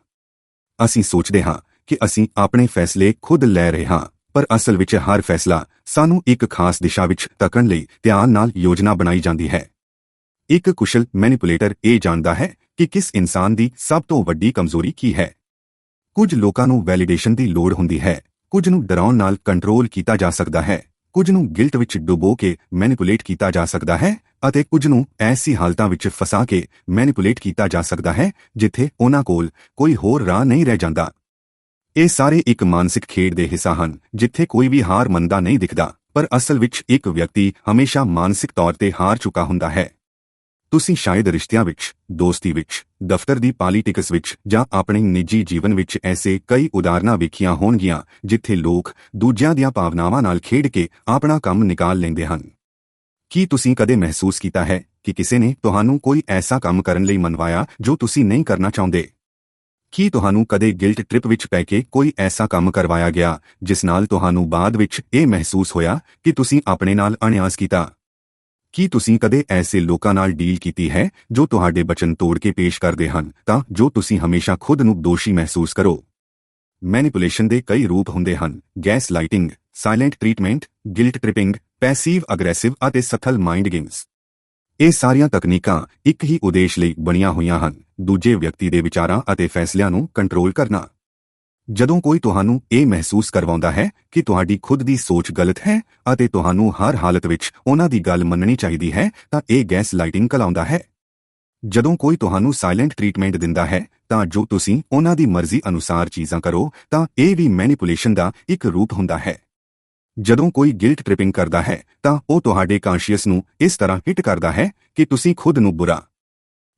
ਅਸੀਂ ਸੋਚਦੇ ਹਾਂ ਕਿ ਅਸੀਂ ਆਪਣੇ ਫੈਸਲੇ ਖੁਦ ਲੈ ਰਹੇ ਹਾਂ, ਪਰ ਅਸਲ ਵਿੱਚ ਹਰ ਫੈਸਲਾ ਸਾਨੂੰ ਇੱਕ ਖਾਸ ਦਿਸ਼ਾ ਵਿੱਚ ਤੱਕਣ ਲਈ ਧਿਆਨ ਨਾਲ ਯੋਜਨਾ ਬਣਾਈ ਜਾਂਦੀ ਹੈ। ਇੱਕ ਕੁਸ਼ਲ ਮੈਨੀਪੂਲੇਟਰ ਇਹ ਜਾਣਦਾ ਹੈ ਕਿ ਕਿਸ ਇਨਸਾਨ ਦੀ ਸਭ ਤੋਂ ਵੱਡੀ ਕਮਜ਼ੋਰੀ ਕੀ ਹੈ? ਕੁਝ ਲੋਕਾਂ ਨੂੰ ਵੈਲੀਡੇਸ਼ਨ ਦੀ ਲੋੜ ਹੁੰਦੀ ਹੈ। ਕੁਝ ਨੂੰ ਡਰਾਉਣ ਨਾਲ ਕੰਟਰੋਲ ਕੀਤਾ ਜਾ ਸਕਦਾ ਹੈ। ਕੁਝ ਨੂੰ ਗਿਲਟ ਵਿੱਚ ਡੁਬੋ ਕੇ ਮੈਨੀਪੂਲੇਟ ਕੀਤਾ ਜਾ ਸਕਦਾ ਹੈ ਅਤੇ ਕੁਝ ਨੂੰ ਐਸੀ ਹਾਲਤਾਂ ਵਿੱਚ ਫਸਾ ਕੇ ਮੈਨੀਪੂਲੇਟ ਕੀਤਾ ਜਾ ਸਕਦਾ ਹੈ ਜਿੱਥੇ ਉਹਨਾਂ ਕੋਲ ਕੋਈ ਹੋਰ ਰਾਹ ਨਹੀਂ ਰਹਿ ਜਾਂਦਾ। ਇਹ ਸਾਰੇ ਇੱਕ ਮਾਨਸਿਕ ਖੇਡ ਦੇ ਹਿੱਸਾ ਹਨ, ਜਿੱਥੇ ਕੋਈ ਵੀ ਹਾਰ ਮੰਨਦਾ ਨਹੀਂ ਦਿਖਦਾ, ਪਰ ਅਸਲ ਵਿੱਚ ਇੱਕ ਵਿਅਕਤੀ ਹਮੇਸ਼ਾ ਮਾਨਸਿਕ ਤੌਰ ਤੇ ਹਾਰ ਚੁੱਕਾ ਹੁੰਦਾ ਹੈ। ਤੁਸੀਂ ਸ਼ਾਇਦ ਰਿਸ਼ਤਿਆਂ ਵਿੱਚ, ਦੋਸਤੀ ਵਿੱਚ, ਦਫ਼ਤਰ ਦੀ ਪਾਲੀਟਿਕਸ ਵਿੱਚ ਜਾਂ ਆਪਣੇ ਨਿੱਜੀ ਜੀਵਨ ਵਿੱਚ ਐਸੇ ਕਈ ਉਦਾਹਰਨਾਂ ਵੇਖੀਆਂ ਹੋਣਗੀਆਂ ਜਿੱਥੇ ਲੋਕ ਦੂਜਿਆਂ ਦੀਆਂ ਭਾਵਨਾਵਾਂ ਨਾਲ ਖੇਡ ਕੇ ਆਪਣਾ ਕੰਮ ਨਿਕਾਲ ਲੈਂਦੇ ਹਨ। ਕੀ ਤੁਸੀਂ ਕਦੇ ਮਹਿਸੂਸ ਕੀਤਾ ਹੈ ਕਿ ਕਿਸੇ ਨੇ ਤੁਹਾਨੂੰ ਕੋਈ ਐਸਾ ਕੰਮ ਕਰਨ ਲਈ ਮਨਵਾਇਆ ਜੋ ਤੁਸੀਂ ਨਹੀਂ ਕਰਨਾ ਚਾਹੁੰਦੇ? ਕੀ ਤੁਹਾਨੂੰ ਕਦੇ ਗਿਲਟ ਟ੍ਰਿਪ ਵਿੱਚ ਪੈ ਕੇ ਕੋਈ ਐਸਾ ਕੰਮ ਕਰਵਾਇਆ ਗਿਆ ਜਿਸ ਨਾਲ ਤੁਹਾਨੂੰ ਬਾਅਦ ਵਿੱਚ ਇਹ ਮਹਿਸੂਸ ਹੋਇਆ ਕਿ ਤੁਸੀਂ ਆਪਣੇ ਨਾਲ ਅਨਿਆਸ ਕੀਤਾ? ਕੀ ਤੁਸੀਂ ਕਦੇ ਐਸੇ ਲੋਕਾਂ ਨਾਲ ਡੀਲ ਕੀਤੀ ਹੈ ਜੋ ਤੁਹਾਡੇ ਬਚਨ ਤੋੜ ਕੇ ਪੇਸ਼ ਕਰਦੇ ਹਨ? ਤਾਂ ਜੋ ਤੁਸੀਂ ਹਮੇਸ਼ਾ ਖੁਦ ਨੂੰ ਦੋਸ਼ੀ ਮਹਿਸੂਸ ਕਰੋ। ਮੈਨੀਪੂਲੇਸ਼ਨ ਦੇ ਕਈ ਰੂਪ ਹੁੰਦੇ ਹਨ। Gas lighting silent treatment guilt tripping passive aggressive ਅਤੇ ਸਥਲ ਮਾਈਂਡ ਗੇਮਸ ਇਹ ਸਾਰੀਆਂ ਤਕਨੀਕਾਂ ਇੱਕ ਹੀ ਉਦੇਸ਼ ਲਈ ਬਣੀਆਂ ਹੋਈਆਂ ਹਨ। ਦੂਜੇ ਵਿਅਕਤੀ ਦੇ ਵਿਚਾਰਾਂ ਅਤੇ ਫੈਸਲਿਆਂ ਨੂੰ ਕੰਟਰੋਲ ਕਰਨਾ। ਜਦੋਂ ਕੋਈ ਤੁਹਾਨੂੰ ਇਹ ਮਹਿਸੂਸ ਕਰਵਾਉਂਦਾ ਹੈ ਕਿ ਤੁਹਾਡੀ ਖੁਦ ਦੀ ਸੋਚ ਗਲਤ ਹੈ ਅਤੇ ਤੁਹਾਨੂੰ ਹਰ ਹਾਲਤ ਵਿੱਚ ਉਹਨਾਂ ਦੀ ਗੱਲ ਮੰਨਣੀ ਚਾਹੀਦੀ ਹੈ, ਤਾਂ ਇਹ ਗੈਸ ਲਾਈਟਿੰਗ ਕਲਾਉਂਦਾ ਹੈ। ਜਦੋਂ ਕੋਈ ਤੁਹਾਨੂੰ ਸਾਇਲੈਂਟ ਟ੍ਰੀਟਮੈਂਟ ਦਿੰਦਾ ਹੈ, ਤਾਂ ਜੋ ਤੁਸੀਂ ਉਹਨਾਂ ਦੀ ਮਰਜ਼ੀ ਅਨੁਸਾਰ ਚੀਜ਼ਾਂ ਕਰੋ, ਤਾਂ ਇਹ ਵੀ ਮੈਨੀਪੂਲੇਸ਼ਨ ਦਾ ਇੱਕ ਰੂਪ ਹੁੰਦਾ ਹੈ। ਜਦੋਂ ਕੋਈ ਗਿਲਟ ਟ੍ਰਿਪਿੰਗ ਕਰਦਾ ਹੈ, ਤਾਂ ਉਹ ਤੁਹਾਡੇ ਕਾਂਸ਼ੀਅਸ ਨੂੰ ਇਸ ਤਰ੍ਹਾਂ ਹਿੱਟ ਕਰਦਾ ਹੈ ਕਿ ਤੁਸੀਂ ਖੁਦ ਨੂੰ ਬੁਰਾ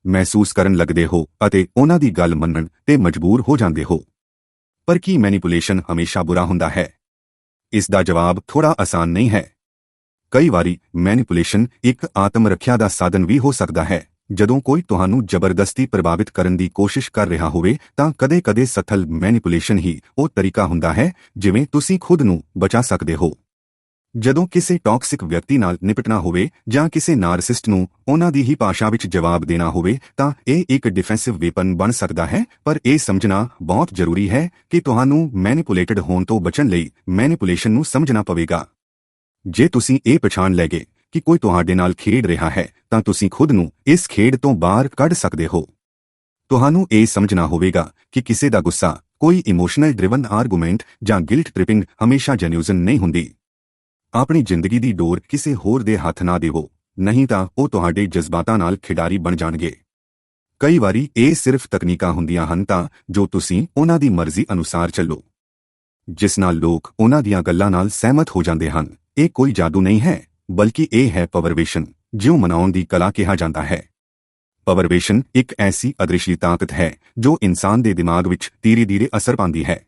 ਮਹਿਸੂਸ ਕਰਨ ਲੱਗਦੇ ਹੋ ਅਤੇ ਉਹਨਾਂ ਦੀ ਗੱਲ ਮੰਨਣ ਤੇ ਮਜਬੂਰ ਹੋ ਜਾਂਦੇ ਹੋ। ਪਰ ਕੀ ਮੈਨੀਪੂਲੇਸ਼ਨ ਹਮੇਸ਼ਾ ਬੁਰਾ ਹੁੰਦਾ ਹੈ? ਇਸ ਦਾ ਜਵਾਬ ਥੋੜਾ ਆਸਾਨ ਨਹੀਂ ਹੈ। ਕਈ ਵਾਰੀ ਮੈਨੀਪੂਲੇਸ਼ਨ ਇੱਕ ਆਤਮ ਰੱਖਿਆ ਦਾ ਸਾਧਨ ਵੀ ਹੋ ਸਕਦਾ ਹੈ। ਜਦੋਂ ਕੋਈ ਤੁਹਾਨੂੰ ਜ਼ਬਰਦਸਤੀ ਪ੍ਰਭਾਵਿਤ ਕਰਨ ਦੀ ਕੋਸ਼ਿਸ਼ ਕਰ ਰਿਹਾ ਹੋਵੇ, ਤਾਂ ਕਦੇ-ਕਦੇ ਸਥਲ ਮੈਨੀਪੂਲੇਸ਼ਨ ਹੀ ਉਹ ਤਰੀਕਾ ਹੁੰਦਾ ਹੈ, ਜਿਵੇਂ ਤੁਸੀਂ ਖੁਦ ਨੂੰ ਬਚਾ ਸਕਦੇ ਹੋ। ਜਦੋਂ ਕਿਸੇ ਟੌਕਸਿਕ ਵਿਅਕਤੀ ਨਾਲ ਨਿਪਟਣਾ ਹੋਵੇ ਜਾਂ ਕਿਸੇ ਨਾਰਸਿਸਟ ਨੂੰ ਉਹਨਾਂ ਦੀ ਹੀ ਭਾਸ਼ਾ ਵਿੱਚ ਜਵਾਬ ਦੇਣਾ ਹੋਵੇ, ਤਾਂ ਇਹ ਇੱਕ ਡਿਫੈਂਸਿਵ ਵੇਪਨ ਬਣ ਸਕਦਾ ਹੈ। ਪਰ ਇਹ ਸਮਝਣਾ ਬਹੁਤ ਜ਼ਰੂਰੀ ਹੈ ਕਿ ਤੁਹਾਨੂੰ ਮੈਨੀਪੂਲੇਟਡ ਹੋਣ ਤੋਂ ਬਚਣ ਲਈ ਮੈਨੀਪੂਲੇਸ਼ਨ ਨੂੰ ਸਮਝਣਾ ਪਵੇਗਾ। ਜੇ ਤੁਸੀਂ ਇਹ ਪਛਾਣ ਲੈਗੇ ਕਿ ਕੋਈ ਤੁਹਾਡੇ ਨਾਲ ਖੇਡ ਰਿਹਾ ਹੈ, ਤਾਂ ਤੁਸੀਂ ਖੁਦ ਨੂੰ ਇਸ ਖੇਡ ਤੋਂ ਬਾਹਰ ਕੱਢ ਸਕਦੇ ਹੋ। ਤੁਹਾਨੂੰ ਇਹ ਸਮਝਣਾ ਹੋਵੇਗਾ ਕਿ ਕਿਸੇ ਦਾ ਗੁੱਸਾ ਕੋਈ ਇਮੋਸ਼ਨਲ ਡਰਿਵਨ ਆਰਗੂਮੈਂਟ ਜਾਂ ਗਿਲਟ ਟ੍ਰਿਪਿੰਗ ਹਮੇਸ਼ਾ ਜੈਨੂਇਨ ਨਹੀਂ ਹੁੰਦੀ। ਆਪਣੀ ਜ਼ਿੰਦਗੀ ਦੀ ਡੋਰ ਕਿਸੇ ਹੋਰ ਦੇ ਹੱਥ ਨਾ ਦੇਵੋ, ਨਹੀਂ ਤਾਂ ਉਹ ਤੁਹਾਡੇ ਜਜ਼ਬਾਤਾਂ ਨਾਲ ਖਿਡਾਰੀ ਬਣ ਜਾਣਗੇ। ਕਈ ਵਾਰੀ ਇਹ ਸਿਰਫ ਤਕਨੀਕਾਂ ਹੁੰਦੀਆਂ ਹਨ ਤਾਂ ਜੋ ਤੁਸੀਂ ਉਹਨਾਂ ਦੀ ਮਰਜ਼ੀ ਅਨੁਸਾਰ ਚੱਲੋ। ਜਿਸ ਨਾਲ ਲੋਕ ਉਹਨਾਂ ਦੀਆਂ ਗੱਲਾਂ ਨਾਲ ਸਹਿਮਤ ਹੋ ਜਾਂਦੇ ਹਨ, ਇਹ ਕੋਈ ਜਾਦੂ ਨਹੀਂ ਹੈ, ਬਲਕਿ ਇਹ ਹੈ ਪਵਰਵੇਸ਼ਨ, ਜਿਉਂ ਮਨਾਉਣ ਦੀ ਕਲਾ ਕਿਹਾ ਜਾਂਦਾ ਹੈ। ਪਵਰਵੇਸ਼ਨ ਇੱਕ ਐਸੀ ਅਦ੍ਰਿਸ਼ੀ ਤਾਕਤ ਹੈ ਜੋ ਇਨਸਾਨ ਦੇ ਦਿਮਾਗ ਵਿੱਚ ਧੀਰੇ-ਧੀਰੇ ਅਸਰ ਪਾਉਂਦੀ ਹੈ।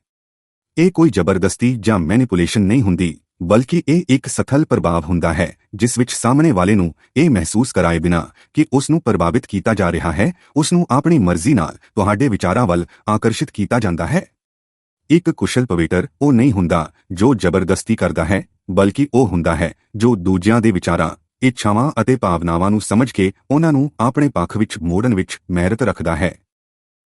ਇਹ ਕੋਈ ਜ਼ਬਰਦਸਤੀ ਜਾਂ ਮੈਨੀਪੂਲੇਸ਼ਨ ਨਹੀਂ ਹੁੰਦੀ। ਬਲਕਿ ਇਹ ਇੱਕ ਸਥਲ ਪ੍ਰਭਾਵ ਹੁੰਦਾ ਹੈ, ਜਿਸ ਵਿੱਚ ਸਾਹਮਣੇ ਵਾਲੇ ਨੂੰ ਇਹ ਮਹਿਸੂਸ ਕਰਾਏ ਬਿਨਾ ਕਿ ਉਸ ਨੂੰ ਪ੍ਰਭਾਵਿਤ ਕੀਤਾ ਜਾ ਰਿਹਾ ਹੈ ਉਸ ਨੂੰ ਆਪਣੀ ਮਰਜ਼ੀ ਨਾਲ ਤੁਹਾਡੇ ਵਿਚਾਰਾਂ ਵੱਲ ਆਕਰਸ਼ਿਤ ਕੀਤਾ ਜਾਂਦਾ ਹੈ। ਇੱਕ ਕੁਸ਼ਲ ਪਵੇਟਰ ਉਹ ਨਹੀਂ ਹੁੰਦਾ ਜੋ ਜ਼ਬਰਦਸਤੀ ਕਰਦਾ ਹੈ, ਬਲਕਿ ਉਹ ਹੁੰਦਾ ਹੈ ਜੋ ਦੂਜਿਆਂ ਦੇ ਵਿਚਾਰਾਂ, ਇੱਛਾਵਾਂ ਅਤੇ ਭਾਵਨਾਵਾਂ ਨੂੰ ਸਮਝ ਕੇ ਉਹਨਾਂ ਨੂੰ ਆਪਣੇ ਪੱਖ ਵਿੱਚ ਮੋੜਨ ਵਿੱਚ ਮਿਹਨਤ ਰੱਖਦਾ ਹੈ।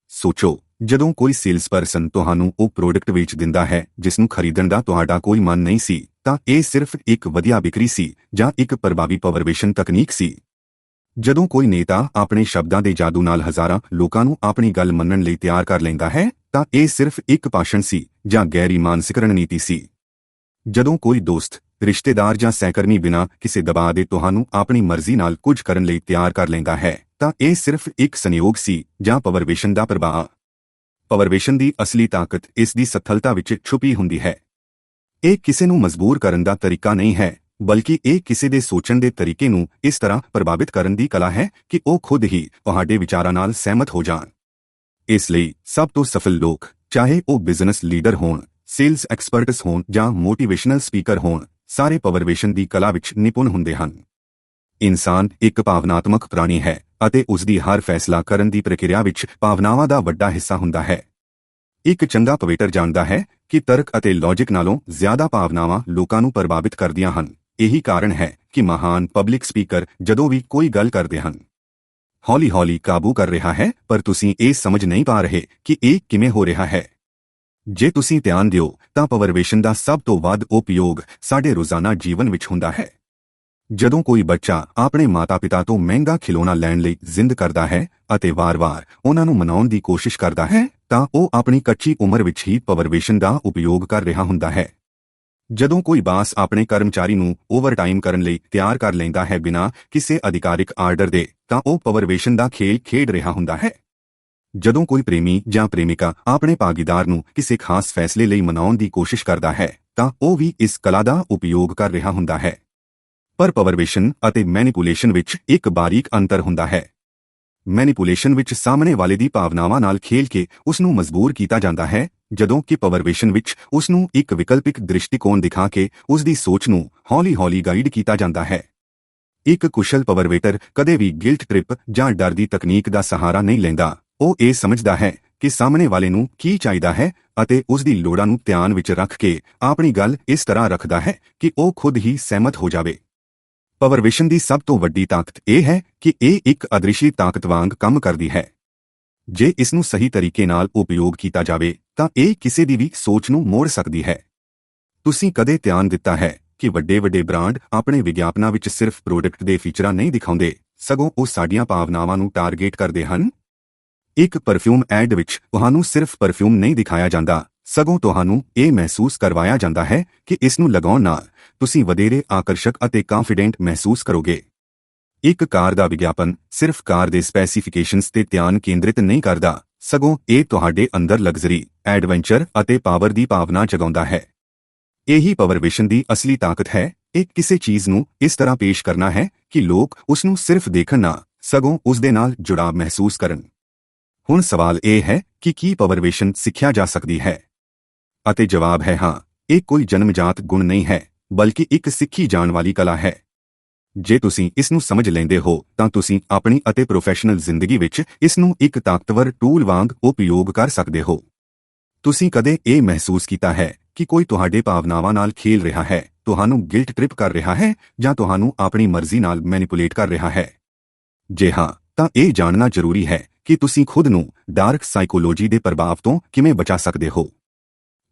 ਸੋਚੋ ਜਦੋਂ ਕੋਈ ਸੇਲਸਪਰਸਨ ਤੁਹਾਨੂੰ ਉਹ ਪ੍ਰੋਡਕਟ ਵੇਚ ਦਿੰਦਾ ਹੈ ਜਿਸ ਨੂੰ ਖਰੀਦਣ ਦਾ ਤੁਹਾਡਾ ਕੋਈ ਮਨ ਨਹੀਂ ਸੀ, ਤਾਂ ਇਹ ਸਿਰਫ ਇੱਕ ਵਧੀਆ ਵਿਕਰੀ ਸੀ ਜਾਂ ਇੱਕ ਪ੍ਰਭਾਵੀ ਪਵਰਵੇਸ਼ਨ ਤਕਨੀਕ ਸੀ। ਜਦੋਂ ਕੋਈ ਨੇਤਾ ਆਪਣੇ ਸ਼ਬਦਾਂ ਦੇ ਜਾਦੂ ਨਾਲ ਹਜ਼ਾਰਾਂ ਲੋਕਾਂ ਨੂੰ ਆਪਣੀ ਗੱਲ ਮੰਨਣ ਲਈ ਤਿਆਰ ਕਰ ਲੈਂਦਾ ਹੈ, ਤਾਂ ਇਹ ਸਿਰਫ ਇੱਕ ਭਾਸ਼ਣ ਸੀ ਜਾਂ ਗੈਰੀ ਮਾਨਸਿਕ ਰਣਨੀਤੀ ਸੀ। ਜਦੋਂ ਕੋਈ ਦੋਸਤ, ਰਿਸ਼ਤੇਦਾਰ ਜਾਂ ਸਹਿਕਰਮੀ ਬਿਨਾਂ ਕਿਸੇ ਦਬਾਅ ਦੇ ਤੁਹਾਨੂੰ ਆਪਣੀ ਮਰਜ਼ੀ ਨਾਲ ਕੁਝ ਕਰਨ ਲਈ ਤਿਆਰ ਕਰ ਲੈਂਦਾ ਹੈ, ਤਾਂ ਇਹ ਸਿਰਫ ਇੱਕ ਸੰਯੋਗ ਸੀ ਜਾਂ ਪਵਰਵੇਸ਼ਨ ਦਾ ਪ੍ਰਭਾਵ। ਪਵਰਵੇਸ਼ਨ ਦੀ ਅਸਲੀ ਤਾਕਤ ਇਸ ਦੀ ਸਥਲਤਾ ਵਿੱਚ ਛੁਪੀ ਹੁੰਦੀ ਹੈ। ਇਹ ਕਿਸੇ ਨੂੰ ਮਜਬੂਰ ਕਰਨ ਦਾ ਤਰੀਕਾ ਨਹੀਂ ਹੈ, ਬਲਕਿ ਇਹ ਕਿਸੇ ਦੇ ਸੋਚਣ ਦੇ ਤਰੀਕੇ ਨੂੰ ਇਸ ਤਰ੍ਹਾਂ ਪ੍ਰਭਾਵਿਤ ਕਰਨ ਦੀ ਕਲਾ ਹੈ ਕਿ ਉਹ ਖੁਦ ਹੀ ਤੁਹਾਡੇ ਵਿਚਾਰਾਂ ਨਾਲ ਸਹਿਮਤ ਹੋ ਜਾਣ। ਇਸ ਲਈ ਸਭ ਤੋਂ ਸਫਲ ਲੋਕ, ਚਾਹੇ ਉਹ ਬਿਜ਼ਨਸ ਲੀਡਰ ਹੋਣ, ਸੇਲਸ ਐਕਸਪਰਟਸ ਹੋਣ ਜਾਂ ਮੋਟੀਵੇਸ਼ਨਲ ਸਪੀਕਰ ਹੋਣ, ਸਾਰੇ ਪਵਰਵੇਸ਼ਨ ਦੀ ਕਲਾ ਵਿੱਚ ਨਿਪੁੰਨ ਹੁੰਦੇ ਹਨ। ਇਨਸਾਨ ਇੱਕ ਭਾਵਨਾਤਮਕ ਪ੍ਰਾਣੀ ਹੈ ਅਤੇ ਉਸ ਦੀ ਹਰ ਫੈਸਲਾ ਕਰਨ ਦੀ ਪ੍ਰਕਿਰਿਆ ਵਿੱਚ ਭਾਵਨਾਵਾਂ ਦਾ ਵੱਡਾ ਹਿੱਸਾ ਹੁੰਦਾ ਹੈ। ਇੱਕ ਚੰਗਾ ਪਵੇਟਰ ਜਾਣਦਾ ਹੈ ਕਿ ਤਰਕ ਅਤੇ ਲੌਜੀਕ ਨਾਲੋਂ ਜ਼ਿਆਦਾ ਭਾਵਨਾਵਾਂ ਲੋਕਾਂ ਨੂੰ ਪ੍ਰਭਾਵਿਤ ਕਰਦੀਆਂ ਹਨ। ਇਹੀ ਕਾਰਨ ਹੈ ਕਿ ਮਹਾਨ ਪਬਲਿਕ ਸਪੀਕਰ ਜਦੋਂ ਵੀ ਕੋਈ ਗੱਲ ਕਰਦੇ ਹਨ, ਹੌਲੀ-ਹੌਲੀ ਕਾਬੂ ਕਰ ਰਿਹਾ ਹੈ, ਪਰ ਤੁਸੀਂ ਇਹ ਸਮਝ ਨਹੀਂ ਪਾ ਰਹੇ ਕਿ ਇਹ ਕਿਵੇਂ ਹੋ ਰਿਹਾ ਹੈ। ਜੇ ਤੁਸੀਂ ਧਿਆਨ ਦਿਓ ਤਾਂ ਪਵਰਵੇਸ਼ਨ ਦਾ ਸਭ ਤੋਂ ਵੱਧ ਉਪਯੋਗ ਸਾਡੇ ਰੋਜ਼ਾਨਾ ਜੀਵਨ ਵਿੱਚ ਹੁੰਦਾ ਹੈ। ਜਦੋਂ ਕੋਈ ਬੱਚਾ ਆਪਣੇ ਮਾਤਾ-ਪਿਤਾ ਤੋਂ ਮਹਿੰਗਾ ਖਿਡੌਣਾ ਲੈਣ ਲਈ ਜ਼ਿੰਦ ਕਰਦਾ ਹੈ ਅਤੇ ਵਾਰ-ਵਾਰ ਉਹਨਾਂ ਨੂੰ ਮਨਾਉਣ ਦੀ ਕੋਸ਼ਿਸ਼ ਕਰਦਾ ਹੈ, ਤਾਂ ਉਹ ਆਪਣੀ ਕੱਚੀ ਉਮਰ ਵਿੱਚ ਹੀ ਪਵਰਵੇਸ਼ਨ ਦਾ ਉਪਯੋਗ ਕਰ ਰਿਹਾ ਹੁੰਦਾ ਹੈ। ਜਦੋਂ ਕੋਈ ਬਾਸ ਆਪਣੇ ਕਰਮਚਾਰੀ ਨੂੰ ਓਵਰਟਾਈਮ ਕਰਨ ਲਈ ਤਿਆਰ ਕਰ ਲੈਂਦਾ ਹੈ ਬਿਨਾਂ ਕਿਸੇ ਅਧਿਕਾਰਿਕ ਆਰਡਰ ਦੇ, ਤਾਂ ਉਹ ਪਵਰਵੇਸ਼ਨ ਦਾ ਖੇਲ ਖੇਡ ਰਿਹਾ ਹੁੰਦਾ ਹੈ। ਜਦੋਂ ਕੋਈ ਪ੍ਰੇਮੀ ਜਾਂ ਪ੍ਰੇਮਿਕਾ ਆਪਣੇ ਭਾਗੀਦਾਰ ਨੂੰ ਕਿਸੇ ਖਾਸ ਫੈਸਲੇ ਲਈ ਮਨਾਉਣ ਦੀ ਕੋਸ਼ਿਸ਼ ਕਰਦਾ ਹੈ, ਤਾਂ ਉਹ ਵੀ ਇਸ ਕਲਾ ਦਾ ਉਪਯੋਗ ਕਰ ਰਿਹਾ ਹੁੰਦਾ ਹੈ। ਪਰ ਪਵਰਵੇਸ਼ਨ ਅਤੇ ਮੈਨੀਪੂਲੇਸ਼ਨ ਵਿੱਚ ਇੱਕ ਬਾਰੀਕ ਅੰਤਰ ਹੁੰਦਾ ਹੈ। ਮੈਨੀਪੂਲੇਸ਼ਨ ਵਿੱਚ ਸਾਹਮਣੇ ਵਾਲੇ ਦੀ ਭਾਵਨਾਵਾਂ ਨਾਲ ਖੇਲ ਕੇ ਉਸ ਨੂੰ ਮਜਬੂਰ ਕੀਤਾ ਜਾਂਦਾ ਹੈ, ਜਦੋਂ ਕਿ ਪਵਰਵੇਸ਼ਨ ਵਿੱਚ ਉਸ ਨੂੰ ਇੱਕ ਵਿਕਲਪਿਕ ਦ੍ਰਿਸ਼ਟੀਕੋਣ ਦਿਖਾ ਕੇ ਉਸ ਦੀ ਸੋਚ ਨੂੰ ਹੌਲੀ-ਹੌਲੀ ਗਾਈਡ ਕੀਤਾ ਜਾਂਦਾ ਹੈ। ਇੱਕ ਕੁਸ਼ਲ ਪਵਰਵੇਟਰ ਕਦੇ ਵੀ ਗਿਲਟ ਟ੍ਰਿਪ ਜਾਂ ਡਰ ਦੀ ਤਕਨੀਕ ਦਾ ਸਹਾਰਾ ਨਹੀਂ ਲੈਂਦਾ। ਉਹ ਇਹ ਸਮਝਦਾ ਹੈ ਕਿ ਸਾਹਮਣੇ ਵਾਲੇ ਨੂੰ ਕੀ ਚਾਹੀਦਾ ਹੈ ਅਤੇ ਉਸ ਦੀ ਲੋੜਾਂ ਨੂੰ ਧਿਆਨ ਵਿੱਚ ਰੱਖ ਕੇ ਆਪਣੀ ਗੱਲ ਇਸ ਤਰ੍ਹਾਂ ਰੱਖਦਾ ਹੈ ਕਿ ਉਹ ਖੁਦ ਹੀ ਸਹਿਮਤ ਹੋ ਜਾਵੇ। ਪਾਵਰ ਦੀ ਸਭ ਤੋਂ ਵੱਡੀ ਤਾਕਤ ਇਹ ਹੈ ਕਿ ਇਹ ਇੱਕ ਅਦ੍ਰਿਸ਼ੀ ਤਾਕਤ ਵਾਂਗ ਕੰਮ ਕਰਦੀ ਹੈ। ਜੇ ਇਸ ਨੂੰ ਸਹੀ ਤਰੀਕੇ ਨਾਲ ਉਪਯੋਗ ਕੀਤਾ ਜਾਵੇ, ਤਾਂ ਇਹ ਕਿਸੇ ਦੀ ਵੀ ਸੋਚ ਨੂੰ ਮੋੜ ਸਕਦੀ ਹੈ। ਤੁਸੀਂ ਕਦੇ ਧਿਆਨ ਦਿੱਤਾ ਹੈ ਕਿ ਵੱਡੇ ਵੱਡੇ ਬ੍ਰਾਂਡ ਆਪਣੇ ਵਿਗਿਆਪਨਾਂ ਵਿੱਚ ਸਿਰਫ ਪ੍ਰੋਡਕਟ ਦੇ ਫੀਚਰਾਂ ਨਹੀਂ ਦਿਖਾਉਂਦੇ, ਸਗੋਂ ਉਹ ਸਾਡੀਆਂ ਭਾਵਨਾਵਾਂ ਨੂੰ ਟਾਰਗੇਟ ਕਰਦੇ ਹਨ? ਇੱਕ ਪਰਫਿਊਮ ਐਡ ਵਿੱਚ ਤੁਹਾਨੂੰ ਸਿਰਫ ਪਰਫਿਊਮ ਨਹੀਂ ਦਿਖਾਇਆ ਜਾਂਦਾ ਸਗੋਂ ਤੁਹਾਨੂੰ ਇਹ ਮਹਿਸੂਸ ਕਰਵਾਇਆ ਜਾਂਦਾ ਹੈ ਕਿ ਇਸ ਨੂੰ ਲਗਾਉਣ ਨਾਲ ਤੁਸੀਂ ਵਧੇਰੇ ਆਕਰਸ਼ਕ ਅਤੇ ਕਾਨਫੀਡੈਂਟ ਮਹਿਸੂਸ ਕਰੋਗੇ। ਇੱਕ ਕਾਰ ਦਾ ਵਿਗਿਆਪਨ ਸਿਰਫ ਕਾਰ ਦੇ ਸਪੈਸੀਫਿਕੇਸ਼ਨਸ ਤੇ ਧਿਆਨ ਕੇਂਦਰਿਤ ਨਹੀਂ ਕਰਦਾ, ਸਗੋਂ ਇਹ ਤੁਹਾਡੇ ਅੰਦਰ ਲਗਜ਼ਰੀ ਐਡਵੈਂਚਰ ਅਤੇ ਪਾਵਰ ਦੀ ਭਾਵਨਾ ਜਗਾਉਂਦਾ ਹੈ। ਇਹੀ ਪਾਵਰ ਵਿਸ਼ਨ ਦੀ ਅਸਲੀ ਤਾਕਤ ਹੈ, ਇਹ ਕਿਸੇ ਚੀਜ਼ ਨੂੰ ਇਸ ਤਰ੍ਹਾਂ ਪੇਸ਼ ਕਰਨਾ ਹੈ ਕਿ ਲੋਕ ਉਸ ਨੂੰ ਸਿਰਫ ਦੇਖਣ ਨਾ, ਸਗੋਂ ਉਸ ਦੇ ਨਾਲ ਜੁੜਾਵ ਮਹਿਸੂਸ ਕਰਨ। ਹੁਣ ਸਵਾਲ ਇਹ ਹੈ ਕਿ ਕੀ ਪਾਵਰ ਵਿਸ਼ਨ ਸਿੱਖਿਆ ਜਾ ਸਕਦੀ ਹੈ? ਅਤੇ ਜਵਾਬ ਹੈ, ਹਾਂ, ਇਹ ਕੋਈ ਜਨਮਜਾਤ ਗੁਣ ਨਹੀਂ ਹੈ, ਬਲਕਿ ਇੱਕ ਸਿੱਖੀ ਜਾਣ ਵਾਲੀ ਕਲਾ ਹੈ। ਜੇ ਤੁਸੀਂ ਇਸ ਨੂੰ ਸਮਝ ਲੈਂਦੇ ਹੋ, ਤਾਂ ਤੁਸੀਂ ਆਪਣੀ ਅਤੇ ਪ੍ਰੋਫੈਸ਼ਨਲ ਜ਼ਿੰਦਗੀ ਵਿੱਚ ਇਸ ਨੂੰ ਇੱਕ ਤਾਕਤਵਰ ਟੂਲ ਵਾਂਗ ਉਪਯੋਗ ਕਰ ਸਕਦੇ ਹੋ। ਤੁਸੀਂ ਕਦੇ ਇਹ ਮਹਿਸੂਸ ਕੀਤਾ ਹੈ ਕਿ ਕੋਈ ਤੁਹਾਡੇ ਭਾਵਨਾਵਾਂ ਨਾਲ ਖੇਲ ਰਿਹਾ ਹੈ, ਤੁਹਾਨੂੰ ਗਿਲਟ ਟ੍ਰਿਪ ਕਰ ਰਿਹਾ ਹੈ, ਜਾਂ ਤੁਹਾਨੂੰ ਆਪਣੀ ਮਰਜ਼ੀ ਨਾਲ ਮੈਨੀਪੂਲੇਟ ਕਰ ਰਿਹਾ ਹੈ? ਜੇ ਹਾਂ, ਤਾਂ ਇਹ ਜਾਣਨਾ ਜ਼ਰੂਰੀ ਹੈ ਕਿ ਤੁਸੀਂ ਖੁਦ ਨੂੰ ਡਾਰਕ ਸਾਈਕੋਲੋਜੀ ਦੇ ਪ੍ਰਭਾਵ ਤੋਂ ਕਿਵੇਂ ਬਚਾ ਸਕਦੇ ਹੋ।